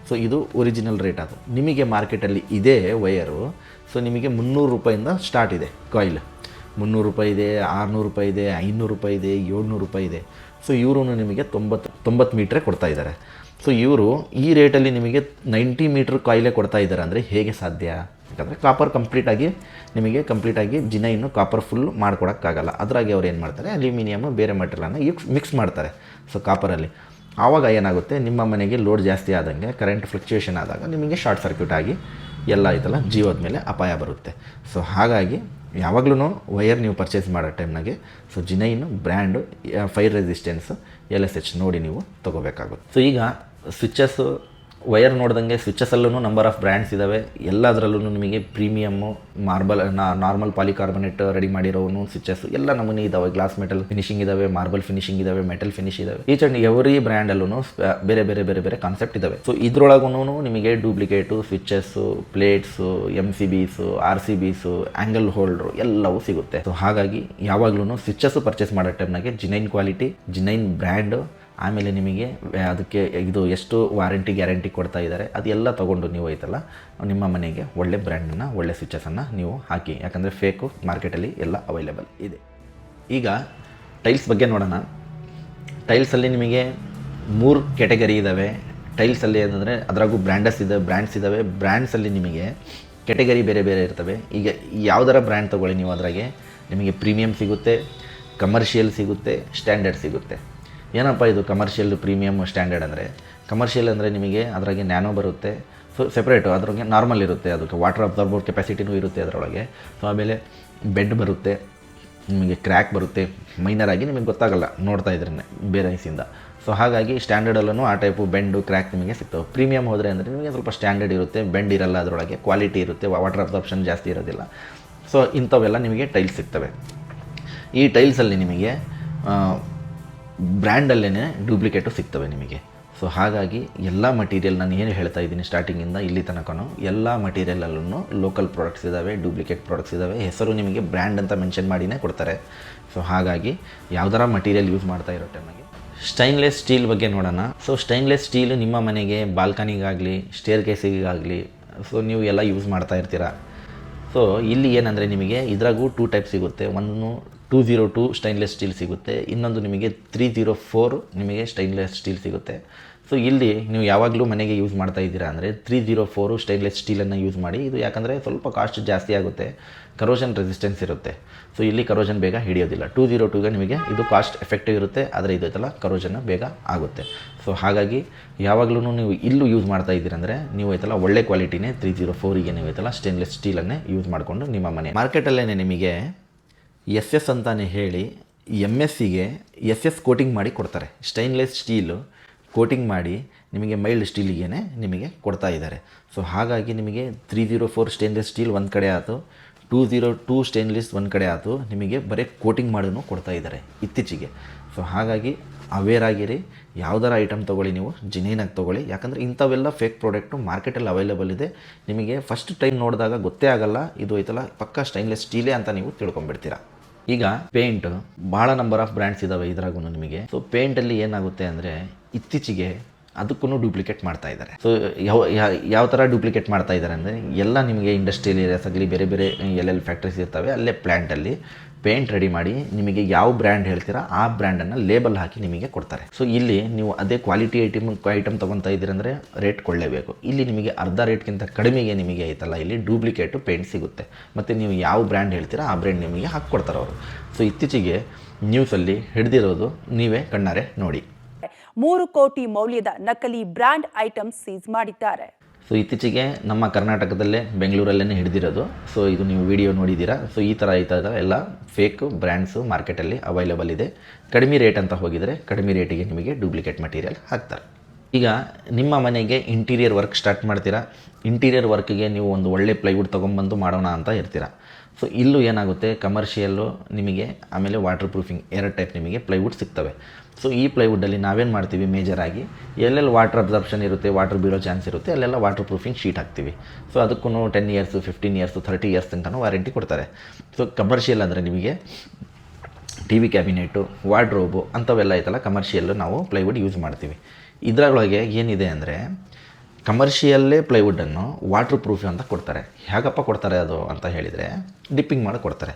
ಸೊ ಇದು ಒರಿಜಿನಲ್ ರೇಟ್ ಅದು. ನಿಮಗೆ ಮಾರ್ಕೆಟಲ್ಲಿ ಇದೇ ವಯರು ಸೊ ನಿಮಗೆ ಮುನ್ನೂರು ರೂಪಾಯಿಂದ ಸ್ಟಾರ್ಟ್ ಇದೆ ಕಾಯಿಲ್ ಮುನ್ನೂರು ರೂಪಾಯಿ ಇದೆ, ಆರುನೂರು ರೂಪಾಯಿ ಇದೆ, ಐನೂರು ರೂಪಾಯಿ ಇದೆ, ಏಳ್ನೂರು ರೂಪಾಯಿ ಇದೆ. ಸೊ ಇವರು ನಿಮಗೆ ತೊಂಬತ್ತು ತೊಂಬತ್ತು ಮೀಟ್ರೇ ಕೊಡ್ತಾ ಇದ್ದಾರೆ. ಸೊ ಇವರು ಈ ರೇಟಲ್ಲಿ ನಿಮಗೆ ನೈಂಟಿ ಮೀಟ್ರ್ ಕಾಯಿಲೆ ಕೊಡ್ತಾ ಇದ್ದಾರೆ ಅಂದರೆ ಹೇಗೆ ಸಾಧ್ಯ? ಯಾಕಂದರೆ ಕಾಪರ್ ಕಂಪ್ಲೀಟಾಗಿ ನಿಮಗೆ ಕಂಪ್ಲೀಟಾಗಿ ಜಿನೈನು ಕಾಪರ್ ಫುಲ್ ಮಾಡ್ಕೊಡೋಕ್ಕಾಗಲ್ಲ. ಅದರಾಗಿ ಅವ್ರು ಏನು ಮಾಡ್ತಾರೆ? ಅಲ್ಯೂಮಿನಿಯಮ್ ಬೇರೆ ಮೆಟೀರಿಯಲನ್ನು ಯುಕ್ಸ್ ಮಿಕ್ಸ್ ಮಾಡ್ತಾರೆ. ಸೊ ಕಾಪರಲ್ಲಿ ಆವಾಗ ಏನಾಗುತ್ತೆ? ನಿಮ್ಮ ಮನೆಗೆ ಲೋಡ್ ಜಾಸ್ತಿ ಆದಂಗೆ ಕರೆಂಟ್ ಫ್ಲಕ್ಚುಯೇಷನ್ ಆದಾಗ ನಿಮಗೆ ಶಾರ್ಟ್ ಸರ್ಕ್ಯೂಟ್ ಆಗಿ ಎಲ್ಲ ಆಯ್ತಲ್ಲ ಜೀವದ ಮೇಲೆ ಅಪಾಯ ಬರುತ್ತೆ. ಸೊ ಹಾಗಾಗಿ ಯಾವಾಗಲೂ ವೈರ್ ನೀವು ಪರ್ಚೇಸ್ ಮಾಡೋ ಟೈಮ್ನಾಗೆ so genuine brand fire resistance L S H ನೋಡಿ ನೀವು ತೊಗೋಬೇಕಾಗುತ್ತೆ. ಸೊ ಈಗ ಸ್ವಿಚ್ಚಸ್ಸು ವಯರ್ ನೋಡ್ದಂಗೆ ಸ್ವಿಚ್ಚಸಲ್ಲೂ ನಂಬರ್ ಆಫ್ ಬ್ರ್ಯಾಂಡ್ಸ್ ಇದ್ದಾವೆ ಎಲ್ಲದರಲ್ಲೂ ನಿಮಗೆ premium marble normal polycarbonate ready ಮಾಡಿರೋನು switches ಎಲ್ಲ ನಮೂನೆ ಇದಾವೆ. ಗ್ಲಾಸ್ ಮೆಟಲ್ ಫಿನಿಶಿಂಗ್ ಇದಾವೆ ಮಾರ್ಬಲ್ ಫಿನಿಶಿಂಗ್ ಇದಾವೆ ಮೆಟಲ್ ಫಿನಿಶ್ ಇದಾವೆ. ಈಚ್ ಅಂಡ್ ಎವ್ರಿ ಬ್ರ್ಯಾಂಡಲ್ಲೂ ಬೇರೆ ಬೇರೆ ಬೇರೆ ಬೇರೆ ಕಾನ್ಸೆಪ್ಟ್ ಇದಾವೆ. ಸೊ ಇದ್ರೊಳಗೂ ನಿಮಗೆ duplicate switches plates M C Bs R C Bs angle holders ಎಲ್ಲವೂ ಸಿಗುತ್ತೆ. ಸೊ ಹಾಗಾಗಿ ಯಾವಾಗ್ಲೂ ಸ್ವಿಚಸ್ಸು ಪರ್ಚೇಸ್ ಮಾಡೋ ಟೈಮ್ನಾಗೆ ಜಿನೈನ್ ಕ್ವಾಲಿಟಿ ಜಿನೈನ್ ಬ್ರ್ಯಾಂಡು ಆಮೇಲೆ ನಿಮಗೆ ಅದಕ್ಕೆ ಇದು ಎಷ್ಟು ವಾರಂಟಿ ಗ್ಯಾರಂಟಿ ಕೊಡ್ತಾ ಇದ್ದಾರೆ, ಅದೆಲ್ಲ ತೊಗೊಂಡು ನೀವು ಐತಲ್ಲ ನಿಮ್ಮ ಮನೆಗೆ ಒಳ್ಳೆ ಬ್ರ್ಯಾಂಡನ್ನು ಒಳ್ಳೆ ಸ್ವಿಚಸನ್ನು ನೀವು ಹಾಕಿ. ಯಾಕಂದರೆ ಫೇಕು ಮಾರ್ಕೆಟಲ್ಲಿ ಎಲ್ಲ ಅವೈಲೇಬಲ್ ಇದೆ. ಈಗ ಟೈಲ್ಸ್ ಬಗ್ಗೆ ನೋಡೋಣ. ಟೈಲ್ಸಲ್ಲಿ ನಿಮಗೆ ಮೂರು ಕೆಟಗರಿ ಇದ್ದಾವೆ ಟೈಲ್ಸಲ್ಲಿ ಏನಂದರೆ ಅದರಾಗೂ ಬ್ರ್ಯಾಂಡಸ್ ಇದೆ ಬ್ರ್ಯಾಂಡ್ಸ್ ಇದ್ದಾವೆ ಬ್ರ್ಯಾಂಡ್ಸಲ್ಲಿ ನಿಮಗೆ ಕೆಟಗರಿ ಬೇರೆ ಬೇರೆ ಇರ್ತವೆ. ಈಗ ಯಾವುದರ ಬ್ರ್ಯಾಂಡ್ ತೊಗೊಳ್ಳಿ ನೀವು ಅದರಾಗೆ. ನಿಮಗೆ ಪ್ರೀಮಿಯಮ್ ಸಿಗುತ್ತೆ ಕಮರ್ಷಿಯಲ್ ಸಿಗುತ್ತೆ ಸ್ಟ್ಯಾಂಡರ್ಡ್ ಸಿಗುತ್ತೆ. ಏನಪ್ಪ ಇದು ಕಮರ್ಷಿಯಲ್ ಪ್ರೀಮಿಯಮ್ ಸ್ಟ್ಯಾಂಡರ್ಡ್ ಅಂದರೆ? ಕಮರ್ಷಿಯಲ್ ಅಂದರೆ ನಿಮಗೆ ಅದರಾಗೆ ನ್ಯಾನೋ ಬರುತ್ತೆ ಸೊ ಸೆಪ್ರೇಟು ಅದ್ರಾಗೆ ನಾರ್ಮಲ್ ಇರುತ್ತೆ, ಅದಕ್ಕೆ ವಾಟರ್ ಅಬ್ಸರ್ಬರ್ ಕೆಪಾಸಿಟಿನೂ ಇರುತ್ತೆ ಅದರೊಳಗೆ. ಸೊ ಆಮೇಲೆ ಬೆಡ್ ಬರುತ್ತೆ, ನಿಮಗೆ ಕ್ರ್ಯಾಕ್ ಬರುತ್ತೆ ಮೈನರ್ ಆಗಿ ನಿಮಗೆ ಗೊತ್ತಾಗಲ್ಲ ನೋಡ್ತಾ ಇದ್ರೆ ಬೇರೆ ಐಸಿಂದ ಸೊ ಹಾಗಾಗಿ ಸ್ಟ್ಯಾಂಡರ್ಡಲ್ಲೂ ಆ ಟೈಪು ಬೆಂಡು ಕ್ರ್ಯಾಕ್ ನಿಮಗೆ ಸಿಗ್ತವೆ. ಪ್ರೀಮಿಯಮ್ ಹೋದರೆ ಅಂದರೆ ನಿಮಗೆ ಸ್ವಲ್ಪ ಸ್ಟ್ಯಾಂಡರ್ಡ್ ಇರುತ್ತೆ ಬೆಂಡ್ ಇರಲ್ಲ ಅದರೊಳಗೆ ಕ್ವಾಲಿಟಿ ಇರುತ್ತೆ ವಾಟರ್ ಅಬ್ಸರ್ಪ್ಷನ್ ಜಾಸ್ತಿ ಇರೋದಿಲ್ಲ. ಸೊ ಇಂಥವೆಲ್ಲ ನಿಮಗೆ ಟೈಲ್ಸ್ ಸಿಗ್ತವೆ. ಈ ಟೈಲ್ಸಲ್ಲಿ ನಿಮಗೆ ಬ್ರ್ಯಾಂಡಲ್ಲೇ ಡೂಪ್ಲಿಕೇಟು ಸಿಗ್ತವೆ ನಿಮಗೆ. ಸೊ ಹಾಗಾಗಿ ಎಲ್ಲ ಮಟೀರಿಯಲ್ ನಾನು ಏನು ಹೇಳ್ತಾ ಇದ್ದೀನಿ ಸ್ಟಾರ್ಟಿಂಗಿಂದ ಇಲ್ಲಿ ತನಕನೂ ಎಲ್ಲ ಮಟೀರಿಯಲಲ್ಲೂ ಲೋಕಲ್ ಪ್ರಾಡಕ್ಟ್ಸ್ ಇದ್ದಾವೆ ಡೂಪ್ಲಿಕೇಟ್ ಪ್ರಾಡಕ್ಟ್ಸ್ ಇದ್ದಾವೆ ಹೆಸರು ನಿಮಗೆ ಬ್ರ್ಯಾಂಡ್ ಅಂತ ಮೆನ್ಷನ್ ಮಾಡಿನೇ ಕೊಡ್ತಾರೆ. ಸೊ ಹಾಗಾಗಿ ಯಾವ್ದಾರ ಮಟೀರಿಯಲ್ ಯೂಸ್ ಮಾಡ್ತಾ ಇರೋ ಟೈಮಿಗೆ ಸ್ಟೈನ್ಲೆಸ್ ಸ್ಟೀಲ್ ಬಗ್ಗೆ ನೋಡೋಣ. ಸೊ ಸ್ಟೈನ್ಲೆಸ್ ಸ್ಟೀಲ್ ನಿಮ್ಮ ಮನೆಗೆ ಬಾಲ್ಕನಿಗಾಗಲಿ ಸ್ಟೇರ್ ಕೇಸಿಗಾಗಲಿ ಸೊ ನೀವು ಎಲ್ಲ ಯೂಸ್ ಮಾಡ್ತಾ ಇರ್ತೀರ. ಸೊ ಇಲ್ಲಿ ಏನಂದರೆ ನಿಮಗೆ ಇದ್ರಾಗೂ ಟೂ ಟೈಪ್ ಸಿಗುತ್ತೆ. ಒಂದು two zero two stainless steel ಸಿಗುತ್ತೆ. ಇನ್ನೊಂದು ನಿಮಗೆ ತ್ರೀ ಝೀರೋ ಫೋರ್ ನಿಮಗೆ ಸ್ಟೈನ್ಲೆಸ್ ಸ್ಟೀಲ್ ಸಿಗುತ್ತೆ. ಸೊ ಇಲ್ಲಿ ನೀವು ಯಾವಾಗಲೂ ಮನೆಗೆ ಯೂಸ್ ಮಾಡ್ತಾ ಇದ್ದೀರಾ ಅಂದರೆ ತ್ರೀ ಝೀರೋ ಫೋರು ಸ್ಟೈನ್ಲೆಸ್ ಸ್ಟೀಲನ್ನು ಯೂಸ್ ಮಾಡಿ. ಇದು ಯಾಕಂದರೆ ಸ್ವಲ್ಪ ಕಾಸ್ಟ್ ಜಾಸ್ತಿ ಆಗುತ್ತೆ. ಕರೋಷನ್ ರೆಸಿಸ್ಟೆನ್ಸ್ ಇರುತ್ತೆ. ಸೊ ಇಲ್ಲಿ ಕರೋಷನ್ ಬೇಗ ಹಿಡಿಯೋದಿಲ್ಲ. ಟೂ ಜೀರೋ ಟೂಗೆ ನಿಮಗೆ ಇದು ಕಾಸ್ಟ್ ಎಫೆಕ್ಟಿವ್ ಇರುತ್ತೆ. ಆದರೆ ಇದು ಐತಲ್ಲ ಕರೋಷನ್ ಬೇಗ ಆಗುತ್ತೆ. ಸೊ ಹಾಗಾಗಿ ಯಾವಾಗಲೂ ನೀವು ಇಲ್ಲೂ ಯೂಸ್ ಮಾಡ್ತಾ ಇದ್ದೀರಂದರೆ ನೀವು ಐತಲ್ಲ ಒಳ್ಳೆ ಕ್ವಾಲಿಟಿನೇ ತ್ರೀ ಜೀರೋ ಫೋರಿಗೆ ನೀವು ಐತಲ್ಲ ಸ್ಟೇನ್ಲೆಸ್ ಸ್ಟೀಲನ್ನೇ ಯೂಸ್ ಮಾಡಿಕೊಂಡು ನಿಮ್ಮ ಮನೆ. ಮಾರ್ಕೆಟಲ್ಲೇ ನಿಮಗೆ ಎಸ್ ಎಸ್ ಅಂತಲೇ ಹೇಳಿ ಎಂ ಎಸ್ ಸಿಗೆ ಎಸ್ ಎಸ್ ಕೋಟಿಂಗ್ ಮಾಡಿ ಕೊಡ್ತಾರೆ. ಸ್ಟೈನ್ಲೆಸ್ ಸ್ಟೀಲು ಕೋಟಿಂಗ್ ಮಾಡಿ ನಿಮಗೆ ಮೈಲ್ಡ್ ಸ್ಟೀಲಿಗೆ ನಿಮಗೆ ಕೊಡ್ತಾ ಇದ್ದಾರೆ. ಸೊ ಹಾಗಾಗಿ ನಿಮಗೆ three zero four stainless steel ಒಂದು ಕಡೆ ಆಯಿತು ಟೂ ಜೀರೋ ಟೂ ಸ್ಟೇನ್ಲೆಸ್ ಒಂದು ಕಡೆ ಆಯಿತು ನಿಮಗೆ ಬರೀ ಕೋಟಿಂಗ್ ಮಾಡೋನು ಕೊಡ್ತಾ ಇದ್ದಾರೆ ಇತ್ತೀಚೆಗೆ. ಸೊ ಹಾಗಾಗಿ ಅವೇರ್ ಆಗಿರಿ, ಯಾವ್ದಾರ ಐಟಮ್ ತೊಗೊಳ್ಳಿ ನೀವು ಜಿನೇನಾಗಿ ತೊಗೊಳ್ಳಿ. ಯಾಕಂದರೆ ಇಂಥವೆಲ್ಲ ಫೇಕ್ ಪ್ರಾಡಕ್ಟು ಮಾರ್ಕೆಟಲ್ಲಿ ಅವೈಲೇಬಲ್ ಇದೆ. ನಿಮಗೆ ಫಸ್ಟ್ ಟೈಮ್ ನೋಡಿದಾಗ ಗೊತ್ತೇ ಆಗಲ್ಲ, ಇದು ಐತಲ್ಲ ಪಕ್ಕ ಸ್ಟೈನ್ಲೆಸ್ ಸ್ಟೀಲೇ ಅಂತ ನೀವು ತಿಳ್ಕೊಂಬಿಡ್ತೀರಾ ಈಗ ಪೇಂಟ್ ಭಾಳ ನಂಬರ್ ಆಫ್ ಬ್ರ್ಯಾಂಡ್ಸ್ ಇದಾವೆ ಇದ್ರಾಗೂ ನಿಮಗೆ. ಸೊ ಪೇಂಟಲ್ಲಿ ಏನಾಗುತ್ತೆ ಅಂದರೆ ಇತ್ತೀಚೆಗೆ ಅದಕ್ಕೂ ಡೂಪ್ಲಿಕೇಟ್ ಮಾಡ್ತಾ ಇದ್ದಾರೆ. ಸೊ ಯಾವ ಯಾವ ಥರ ಡೂಪ್ಲಿಕೇಟ್ ಮಾಡ್ತಾ ಇದ್ದಾರೆ ಅಂದರೆ, ಎಲ್ಲ ನಿಮಗೆ ಇಂಡಸ್ಟ್ರಿಯಲ್ ಏರಿಯಾಸ್ ಆಗಲಿ ಬೇರೆ ಬೇರೆ ಎಲ್ಲೆಲ್ಲಿ ಫ್ಯಾಕ್ಟ್ರೀಸ್ ಇರ್ತವೆ, ಅಲ್ಲೇ ಪ್ಲ್ಯಾಂಟಲ್ಲಿ ಪೇಂಟ್ ರೆಡಿ ಮಾಡಿ ನಿಮಗೆ ಯಾವ ಬ್ರ್ಯಾಂಡ್ ಹೇಳ್ತೀರಾ ಆ ಬ್ರ್ಯಾಂಡನ್ನು ಲೇಬಲ್ ಹಾಕಿ ನಿಮಗೆ ಕೊಡ್ತಾರೆ. ಸೊ ಇಲ್ಲಿ ನೀವು ಅದೇ ಕ್ವಾಲಿಟಿ ಐಟಮ್ ಐಟಮ್ ತೊಗೊತಾ ಇದ್ದೀರಂದರೆ ರೇಟ್ ಕೊಳ್ಳೇಬೇಕು. ಇಲ್ಲಿ ನಿಮಗೆ ಅರ್ಧ ರೇಟ್ಗಿಂತ ಕಡಿಮೆಗೆ ನಿಮಗೆ ಐತಲ್ಲ, ಇಲ್ಲಿ ಡೂಪ್ಲಿಕೇಟು ಪೇಂಟ್ ಸಿಗುತ್ತೆ. ಮತ್ತು ನೀವು ಯಾವ ಬ್ರ್ಯಾಂಡ್ ಹೇಳ್ತೀರಾ ಆ ಬ್ರ್ಯಾಂಡ್ ನಿಮಗೆ ಹಾಕಿ ಕೊಡ್ತಾರೆ ಅವರು. ಸೊ ಇತ್ತೀಚೆಗೆ ನ್ಯೂಸಲ್ಲಿ ಹಿಡಿದಿರೋದು ನೀವೇ ಕಣ್ಣಾರೆ ನೋಡಿ. ಮೂರು ಕೋಟಿ ಮೌಲ್ಯದ ನಕಲಿ ಬ್ರ್ಯಾಂಡ್ ಐಟಮ್ಸ್ ಸೀಸ್ ಮಾಡಿದ್ದಾರೆ. ಸೊ ಇತ್ತೀಚೆಗೆ ನಮ್ಮ ಕರ್ನಾಟಕದಲ್ಲೇ ಬೆಂಗಳೂರಲ್ಲೇ ಹಿಡಿದಿರೋದು. ಸೊ ಇದು ನೀವು ವಿಡಿಯೋ ನೋಡಿದ್ದೀರಾ? ಸೊ ಈ ಥರ ಈ ಥರ ಎಲ್ಲ ಫೇಕ್ ಬ್ರ್ಯಾಂಡ್ಸು ಮಾರ್ಕೆಟಲ್ಲಿ ಅವೈಲೇಬಲ್ ಇದೆ. ಕಡಿಮೆ ರೇಟ್ ಅಂತ ಹೋಗಿದರೆ ಕಡಿಮೆ ರೇಟಿಗೆ ನಿಮಗೆ ಡೂಪ್ಲಿಕೇಟ್ ಮಟೀರಿಯಲ್ ಹಾಕ್ತಾರೆ. ಈಗ ನಿಮ್ಮ ಮನೆಗೆ ಇಂಟೀರಿಯರ್ ವರ್ಕ್ ಸ್ಟಾರ್ಟ್ ಮಾಡ್ತೀರಾ? ಇಂಟೀರಿಯರ್ ವರ್ಕ್ಗೆ ನೀವು ಒಂದು ಒಳ್ಳೆ ಪ್ಲೈವುಡ್ ತೊಗೊಂಬಂದು ಮಾಡೋಣ ಅಂತ ಇರ್ತೀರಾ? ಸೊ ಇಲ್ಲೂ ಏನಾಗುತ್ತೆ? ಕಮರ್ಷಿಯಲ್ಲು ನಿಮಗೆ ಆಮೇಲೆ ವಾಟರ್ ಪ್ರೂಫಿಂಗ್ ಎರಡು ಟೈಪ್ ನಿಮಗೆ ಪ್ಲೈವುಡ್ ಸಿಗ್ತವೆ. ಸೊ ಈ ಪ್ಲೈವುಡ್ಡಲ್ಲಿ ನಾವೇನು ಮಾಡ್ತೀವಿ? ಮೇಜರಾಗಿ ಎಲ್ಲೆಲ್ಲಿ ವಾಟರ್ ಅಬ್ಸರ್ಪ್ಷನ್ ಇರುತ್ತೆ ವಾಟರ್ ಬೀಳೋ ಚಾನ್ಸ್ ಇರುತ್ತೆ, ಅಲ್ಲೆಲ್ಲ ವಾಟರ್ ಪ್ರೂಫಿಂಗ್ ಶೀಟ್ ಹಾಕ್ತೀವಿ. ಸೊ ಅದಕ್ಕೂ ten years fifteen years thirty years ತನಕನೂ ವಾರಂಟಿ ಕೊಡ್ತಾರೆ. ಸೊ ಕಮರ್ಷಿಯಲ್ ಅಂದರೆ ನಿಮಗೆ ಟಿ ವಿ ಕ್ಯಾಬಿನೆಟು ವಾರ್ಡ್ರೋಬು ಅಂಥವೆಲ್ಲ ಐತಲ್ಲ ಕಮರ್ಷಿಯಲ್ಲು ನಾವು ಪ್ಲೈವುಡ್ ಯೂಸ್ ಮಾಡ್ತೀವಿ. ಇದರೊಳಗೆ ಏನಿದೆ ಅಂದರೆ ಕಮರ್ಷಿಯಲ್ಲೇ ಪ್ಲೈವುಡ್ಡನ್ನು ವಾಟರ್ ಪ್ರೂಫ್ ಅಂತ ಕೊಡ್ತಾರೆ. ಹೇಗಪ್ಪ ಕೊಡ್ತಾರೆ ಅದು ಅಂತ ಹೇಳಿದರೆ ಡಿಪ್ಪಿಂಗ್ ಮಾಡಿ ಕೊಡ್ತಾರೆ.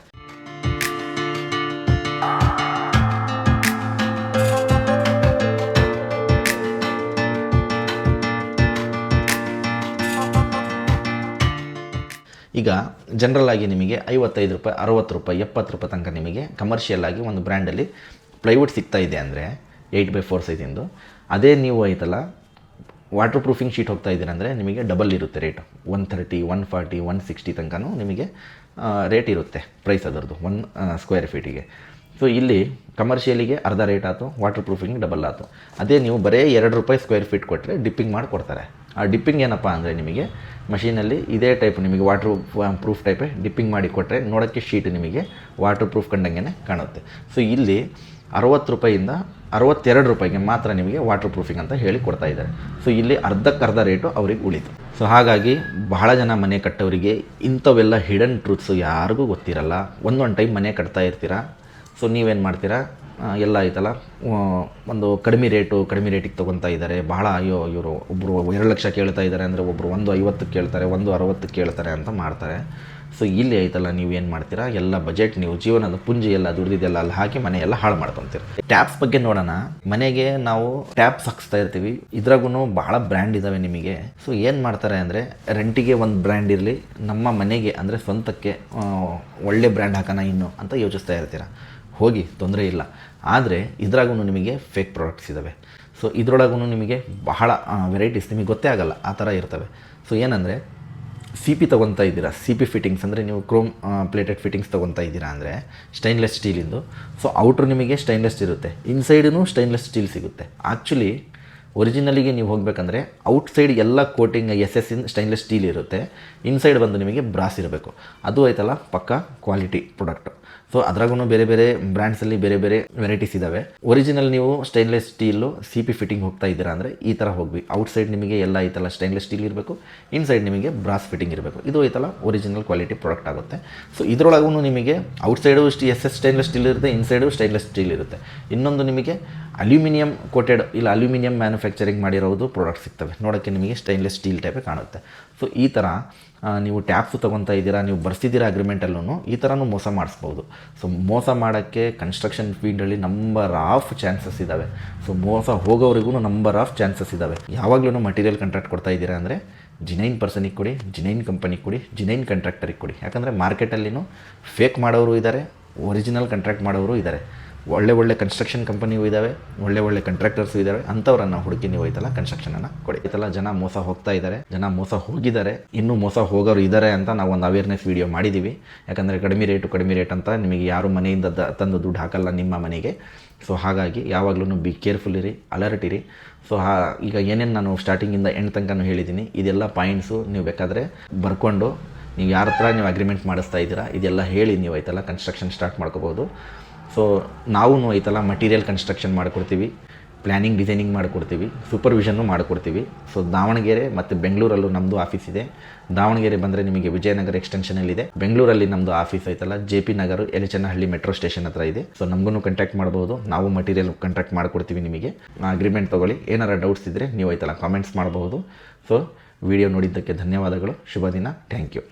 ಈಗ ಜನರಲ್ ಆಗಿ ನಿಮಗೆ ಐವತ್ತೈದು ರೂಪಾಯಿ, ಅರವತ್ತು ರೂಪಾಯಿ, ಎಪ್ಪತ್ತು ರೂಪಾಯಿ ತನಕ ನಿಮಗೆ ಕಮರ್ಷಿಯಲ್ ಆಗಿ ಒಂದು ಬ್ರ್ಯಾಂಡಲ್ಲಿ ಪ್ಲೈವುಡ್ ಸಿಗ್ತಾ ಇದೆ ಅಂದರೆ ಏಯ್ಟ್ ಬೈ ಫೋರ್ ಸೈಜಿಂದು ಅದೇ ನೀವು ಐತಲ್ಲ ವಾಟರ್ ಪ್ರೂಫಿಂಗ್ ಶೀಟ್ ಹೋಗ್ತಾ ಇದ್ದೀರ ನಿಮಗೆ ಡಬಲ್ ಇರುತ್ತೆ rate one thirty one forty one sixty ತನಕನೂ ನಿಮಗೆ ರೇಟ್ ಇರುತ್ತೆ ಪ್ರೈಸ್ ಅದರದ್ದು ಒನ್ ಸ್ಕ್ವೇರ್ ಫೀಟಿಗೆ ಸೊ ಇಲ್ಲಿ ಕಮರ್ಷಿಯಲಿಗೆ ಅರ್ಧ ರೇಟ್ ಆಯಿತು ವಾಟರ್ ಪ್ರೂಫಿಂಗ್ ಡಬಲ್ ಆಯಿತು. ಅದೇ ನೀವು ಬರೀ ಎರಡು ರೂಪಾಯಿ ಸ್ಕ್ವೇರ್ ಫೀಟ್ ಕೊಟ್ಟರೆ ಡಿಪ್ಪಿಂಗ್ ಮಾಡಿ ಕೊಡ್ತಾರೆ. ಆ ಡಿಪ್ಪಿಂಗ್ ಏನಪ್ಪ ಅಂದರೆ ನಿಮಗೆ ಮಷೀನಲ್ಲಿ ಇದೇ ಟೈಪ್ ನಿಮಗೆ ವಾಟ್ರ್ ಪ್ರೂಫ್ ಟೈಪೇ ಡಿಪ್ಪಿಂಗ್ ಮಾಡಿ ಕೊಟ್ಟರೆ ನೋಡೋಕ್ಕೆ ಶೀಟ್ ನಿಮಗೆ ವಾಟರ್ ಪ್ರೂಫ್ ಕಂಡಂಗೆ ಕಾಣುತ್ತೆ. ಸೊ ಇಲ್ಲಿ ಅರವತ್ತು ರೂಪಾಯಿಂದ ಅರವತ್ತೆರಡು ರೂಪಾಯಿಗೆ ಮಾತ್ರ ನಿಮಗೆ ವಾಟರ್ ಪ್ರೂಫಿಂಗ್ ಅಂತ ಹೇಳಿ ಕೊಡ್ತಾ ಇದ್ದಾರೆ. ಸೊ ಇಲ್ಲಿ ಅರ್ಧಕ್ಕರ್ಧ ರೇಟು ಅವ್ರಿಗೆ ಉಳಿತು. ಸೊ ಹಾಗಾಗಿ ಬಹಳ ಜನ ಮನೆ ಕಟ್ಟೋರಿಗೆ ಇಂಥವೆಲ್ಲ ಹಿಡನ್ ಟ್ರೂತ್ಸು ಯಾರಿಗೂ ಗೊತ್ತಿರಲ್ಲ. ಒಂದೊಂದು ಟೈಮ್ ಮನೆ ಕಟ್ತಾ ಇರ್ತೀರಾ. ಸೊ ನೀವೇನು ಮಾಡ್ತೀರಾ? ಎಲ್ಲ ಐತಲ್ಲ ಒಂದು ಕಡಿಮೆ ರೇಟು, ಕಡಿಮೆ ರೇಟಿಗೆ ತೊಗೊತಾ ಇದ್ದಾರೆ. ಬಹಳ, ಅಯ್ಯೋ, ಇವರು ಒಬ್ಬರು ಎರಡು ಲಕ್ಷ ಕೇಳ್ತಾ ಇದ್ದಾರೆ ಅಂದರೆ ಒಬ್ಬರು ಒಂದು ಐವತ್ತಕ್ಕೆ ಕೇಳ್ತಾರೆ, ಒಂದು ಅರವತ್ತಕ್ಕೆ ಕೇಳ್ತಾರೆ ಅಂತ ಮಾಡ್ತಾರೆ. ಸೊ ಇಲ್ಲಿ ಐತಲ್ಲ ನೀವು ಏನು ಮಾಡ್ತೀರಾ? ಎಲ್ಲ ಬಜೆಟ್ ನೀವು ಜೀವನದ ಪುಂಜಿ ಎಲ್ಲ ದುಡ್ದಿದ್ದೆಲ್ಲ ಅಲ್ಲಿ ಹಾಕಿ ಮನೆ ಎಲ್ಲ ಹಾಳು ಮಾಡ್ಕೊತೀರಿ. ಟ್ಯಾಪ್ಸ್ ಬಗ್ಗೆ ನೋಡೋಣ. ಮನೆಗೆ ನಾವು ಟ್ಯಾಪ್ಸ್ ಹಾಕ್ಸ್ತಾ ಇರ್ತೀವಿ. ಇದ್ರಾಗೂ ಬಹಳ ಬ್ರ್ಯಾಂಡ್ ಇದ್ದಾವೆ ನಿಮಗೆ. ಸೊ ಏನು ಮಾಡ್ತಾರೆ ಅಂದರೆ ರೆಂಟಿಗೆ ಒಂದು ಬ್ರ್ಯಾಂಡ್ ಇರಲಿ, ನಮ್ಮ ಮನೆಗೆ ಅಂದರೆ ಸ್ವಂತಕ್ಕೆ ಒಳ್ಳೆ ಬ್ರ್ಯಾಂಡ್ ಹಾಕೋಣ ಇನ್ನು ಅಂತ ಯೋಚಿಸ್ತಾ ಇರ್ತೀರ. ಹೋಗಿ ತೊಂದರೆ ಇಲ್ಲ. ಆದರೆ ಇದ್ರಾಗೂ ನಿಮಗೆ ಫೇಕ್ ಪ್ರಾಡಕ್ಟ್ಸ್ ಇದ್ದಾವೆ ಸೊ ಇದರೊಳಗೂ ನಿಮಗೆ ಬಹಳ ವೆರೈಟೀಸ್ ನಿಮಗೆ ಗೊತ್ತೇ ಆಗಲ್ಲ. ಆ ಥರ ಇರ್ತವೆ. ಸೊ ಏನಂದರೆ ಸಿ ಪಿ ತೊಗೊತಾ ಇದ್ದೀರಾ? ಸಿ ಪಿ ಫಿಟ್ಟಿಂಗ್ಸ್ ಅಂದರೆ ನೀವು ಕ್ರೋಮ್ ಪ್ಲೇಟೆಡ್ ಫಿಟ್ಟಿಂಗ್ಸ್ ತೊಗೊತಾ ಇದ್ದೀರಾ ಅಂದರೆ ಸ್ಟೈನ್ಲೆಸ್ ಸ್ಟೀಲಿಂದು ಸೊ ಔಟ್ರ್ ನಿಮಗೆ ಸ್ಟೈನ್ಲೆಸ್ ಇರುತ್ತೆ. ಇನ್ಸೈಡೂ ಸ್ಟೈನ್ಲೆಸ್ ಸ್ಟೀಲ್ ಸಿಗುತ್ತೆ. ಆ್ಯಕ್ಚುಲಿ ಒರಿಜಿನಲಿಗೆ ನೀವು ಹೋಗಬೇಕಂದ್ರೆ ಔಟ್ಸೈಡ್ ಎಲ್ಲ coating S S in stainless steel ಇರುತ್ತೆ. ಇನ್ಸೈಡ್ ಬಂದು ನಿಮಗೆ ಬ್ರಾಸ್ ಇರಬೇಕು. ಅದು ಆಯ್ತಲ್ಲ, ಪಕ್ಕ ಕ್ವಾಲಿಟಿ ಪ್ರಾಡಕ್ಟ್ ಸೊ ಅದ್ರಾಗೂ ಬೇರೆ ಬೇರೆ ಬ್ರ್ಯಾಂಡ್ಸಲ್ಲಿ ಬೇರೆ ಬೇರೆ ವೆರೈಟೀಸ್ ಇದ್ದಾವೆ ಒರಿಜಿನಲ್ ನೀವು stainless steel C P fitting ಹೋಗ್ತಾ ಇದ್ದೀರಾ ಅಂದರೆ ಈ ಥರ ಹೋಗ್ವಿ ಔಟ್ಸೈಡ್ ನಿಮಗೆ ಎಲ್ಲ ಐತಲ್ಲ ಸ್ಟೈನ್ಲೆಸ್ ಸ್ಟೀಲ್ ಇರಬೇಕು ಇನ್ಸೈಡ್ ನಿಮಗೆ ಬ್ರಾಸ್ ಫಿಟ್ಟಿಂಗ್ ಇರಬೇಕು. ಇದು ಐತಲ್ಲ ಒರಿಜಿನಲ್ ಕ್ವಾಲಿಟಿ ಪ್ರಾಡಕ್ಟ್ ಆಗುತ್ತೆ. ಸೊ ಇದರೊಳಗೂ ನಿಮಗೆ ಔಟ್ಸೈಡು ಸ್ಟಿ ಎಸ್ ಎಸ್ ಸ್ಟೈನ್ಲೆಸ್ ಸ್ಟೀಲ್ ಇರುತ್ತೆ ಇನ್ಸೈಡು ಸ್ಟೈನ್ಲೆಸ್ ಸ್ಟೀಲ್ ಇರುತ್ತೆ. ಇನ್ನೊಂದು ನಿಮಗೆ ಅಲ್ಯೂಮಿನಿಯಂ ಕೋಟೆಡ್ ಇಲ್ಲ ಅಲ್ಯೂಮಿನಿಯಂ ಮ್ಯಾನುಫ್ಯಾಕ್ಚರಿಂಗ್ ಮಾಡಿರೋದು ಪ್ರಾಡಕ್ಟ್ ಸಿಗ್ತವೆ. ನೋಡೋಕ್ಕೆ ನಿಮಗೆ ಸ್ಟೈನ್ಲೆಸ್ ಸ್ಟೀಲ್ ಟೈಪೇ ಕಾಣುತ್ತೆ. ಸೊ ಈ ಥರ ನೀವು ಟ್ಯಾಪ್ಸು ತೊಗೊತಾ ಇದ್ದೀರಾ, ನೀವು ಬರ್ಸಿದ್ದೀರಾ ಅಗ್ರಿಮೆಂಟಲ್ಲೂ ಈ ಥರನೂ ಮೋಸ ಮಾಡಿಸ್ಬೋದು. ಸೊ ಮೋಸ ಮಾಡೋಕ್ಕೆ ಕನ್ಸ್ಟ್ರಕ್ಷನ್ ಫೀಲ್ಡಲ್ಲಿ ನಂಬರ್ ಆಫ್ ಚಾನ್ಸಸ್ ಇದ್ದಾವೆ ಸೊ ಮೋಸ ಹೋಗೋರಿಗೂ ನಂಬರ್ ಆಫ್ ಚಾನ್ಸಸ್ ಇದ್ದಾವೆ ಯಾವಾಗಲೂ ಮಟೀರಿಯಲ್ ಕಾಂಟ್ರಾಕ್ಟ್ ಕೊಡ್ತಾ ಇದ್ದೀರಾ ಅಂದರೆ ಜಿನೈನ್ ಪರ್ಸನಿಗೆ ಕೊಡಿ ಜಿನೈನ್ ಕಂಪನಿಗೆ ಕೊಡಿ ಜಿನೈನ್ ಕಾಂಟ್ರಾಕ್ಟರಿಗೆ ಕೊಡಿ. ಯಾಕಂದರೆ ಮಾರ್ಕೆಟಲ್ಲಿನೂ ಫೇಕ್ ಮಾಡೋರು ಇದ್ದಾರೆ ಒರಿಜಿನಲ್ ಕಾಂಟ್ರಾಕ್ಟ್ ಮಾಡೋರು ಇದ್ದಾರೆ ಒಳ್ಳೆ ಒಳ್ಳೆ ಕನ್ಸ್ಟ್ರಕ್ಷನ್ ಕಂಪನಿಯೂ ಇದ್ದಾವೆ ಒಳ್ಳೆ ಒಳ್ಳೆ ಕಾಂಟ್ರಾಕ್ಟರ್ಸು ಇದ್ದಾವೆ ಅಂಥವ್ರನ್ನ ಹುಡುಕಿ ನೀವು ಐತಲ್ಲ ಕನ್ಸ್ಟ್ರಕ್ಷನನ್ನು ಕೊಡಿ. ಐತಲ್ಲ ಜನ ಮೋಸ ಹೋಗ್ತಾ ಇದ್ದಾರೆ, ಜನ ಮೋಸ ಹೋಗಿದ್ದಾರೆ, ಇನ್ನೂ ಮೋಸ ಹೋಗೋರು ಇದ್ದಾರೆ ಅಂತ ನಾವು ಒಂದು ಅವೇರ್ನೆಸ್ ವಿಡಿಯೋ ಮಾಡಿದ್ದೀವಿ ಯಾಕಂದರೆ ಕಡಿಮೆ ರೇಟು ಕಡಿಮೆ ರೇಟ್ ಅಂತ ನಿಮಗೆ ಯಾರು ಮನೆಯಿಂದ ತಂದು ದುಡ್ಡು ಹಾಕಲ್ಲ ನಿಮ್ಮ ಮನೆಗೆ. ಸೊ ಹಾಗಾಗಿ ಯಾವಾಗಲೂ ಬಿ ಕೇರ್ಫುಲ್ ಇರಿ ಅಲರ್ಟ್ ಇರಿ. ಸೊ ಹಾ, ಈಗ ಏನೇನು ನಾನು ಸ್ಟಾರ್ಟಿಂಗಿಂದ ಎಂಡ್ ತನಕನೂ ಹೇಳಿದ್ದೀನಿ ಇದೆಲ್ಲ ಪಾಯಿಂಟ್ಸು ನೀವು ಬೇಕಾದರೆ ಬರ್ಕೊಂಡು, ನೀವು ಯಾರ ಹತ್ರ ನೀವು ಅಗ್ರಿಮೆಂಟ್ ಮಾಡಿಸ್ತಾ ಇದ್ದೀರಾ, ಇದೆಲ್ಲ ಹೇಳಿ ನೀವು ಐತಲ್ಲ ಕನ್ಸ್ಟ್ರಕ್ಷನ್ ಸ್ಟಾರ್ಟ್ ಮಾಡ್ಕೋಬೋದು ಸೊ ನಾವು ಐತಲ್ಲ ಮಟೀರಿಯಲ್ ಕನ್ಸ್ಟ್ರಕ್ಷನ್ ಮಾಡಿಕೊಡ್ತೀವಿ ಪ್ಲ್ಯಾನಿಂಗ್ ಡಿಸೈನಿಂಗ್ ಮಾಡಿಕೊಡ್ತೀವಿ ಸೂಪರ್ವಿಷನ್ನು ಮಾಡಿಕೊಡ್ತೀವಿ. ಸೊ ದಾವಣಗೆರೆ ಮತ್ತು ಬೆಂಗಳೂರಲ್ಲೂ ನಮ್ಮದು ಆಫೀಸ್ ಇದೆ. ದಾವಣಗೆರೆ ಬಂದರೆ ನಿಮಗೆ ವಿಜಯನಗರ ಎಕ್ಸ್ಟೆನ್ಷನಲ್ಲಿದೆ ಬೆಂಗಳೂರಲ್ಲಿ ನಮ್ಮದು ಆಫೀಸ್ ಐತಲ್ಲ J P Nagar Yelachenahalli metro station ಹತ್ರ ಇದೆ. ಸೊ ನಮಗೂ ಕಂಟ್ಯಾಕ್ಟ್ ಮಾಡ್ಬೋದು. ನಾವು ಮಟೀರಿಯಲ್ ಕಾಂಟ್ಯಾಕ್ಟ್ ಮಾಡಿಕೊಡ್ತೀವಿ ನಿಮಗೆ. ಅಗ್ರಿಮೆಂಟ್ ತೊಗೊಳ್ಳಿ. ಏನಾರ ಡೌಟ್ಸ್ ಇದ್ದರೆ ನೀವು ಐತಲ್ಲ ಕಾಮೆಂಟ್ಸ್ ಮಾಡಬಹುದು ಸೊ ವಿಡಿಯೋ ನೋಡಿದ್ದಕ್ಕೆ ಧನ್ಯವಾದಗಳು. ಶುಭ ದಿನ. Thank you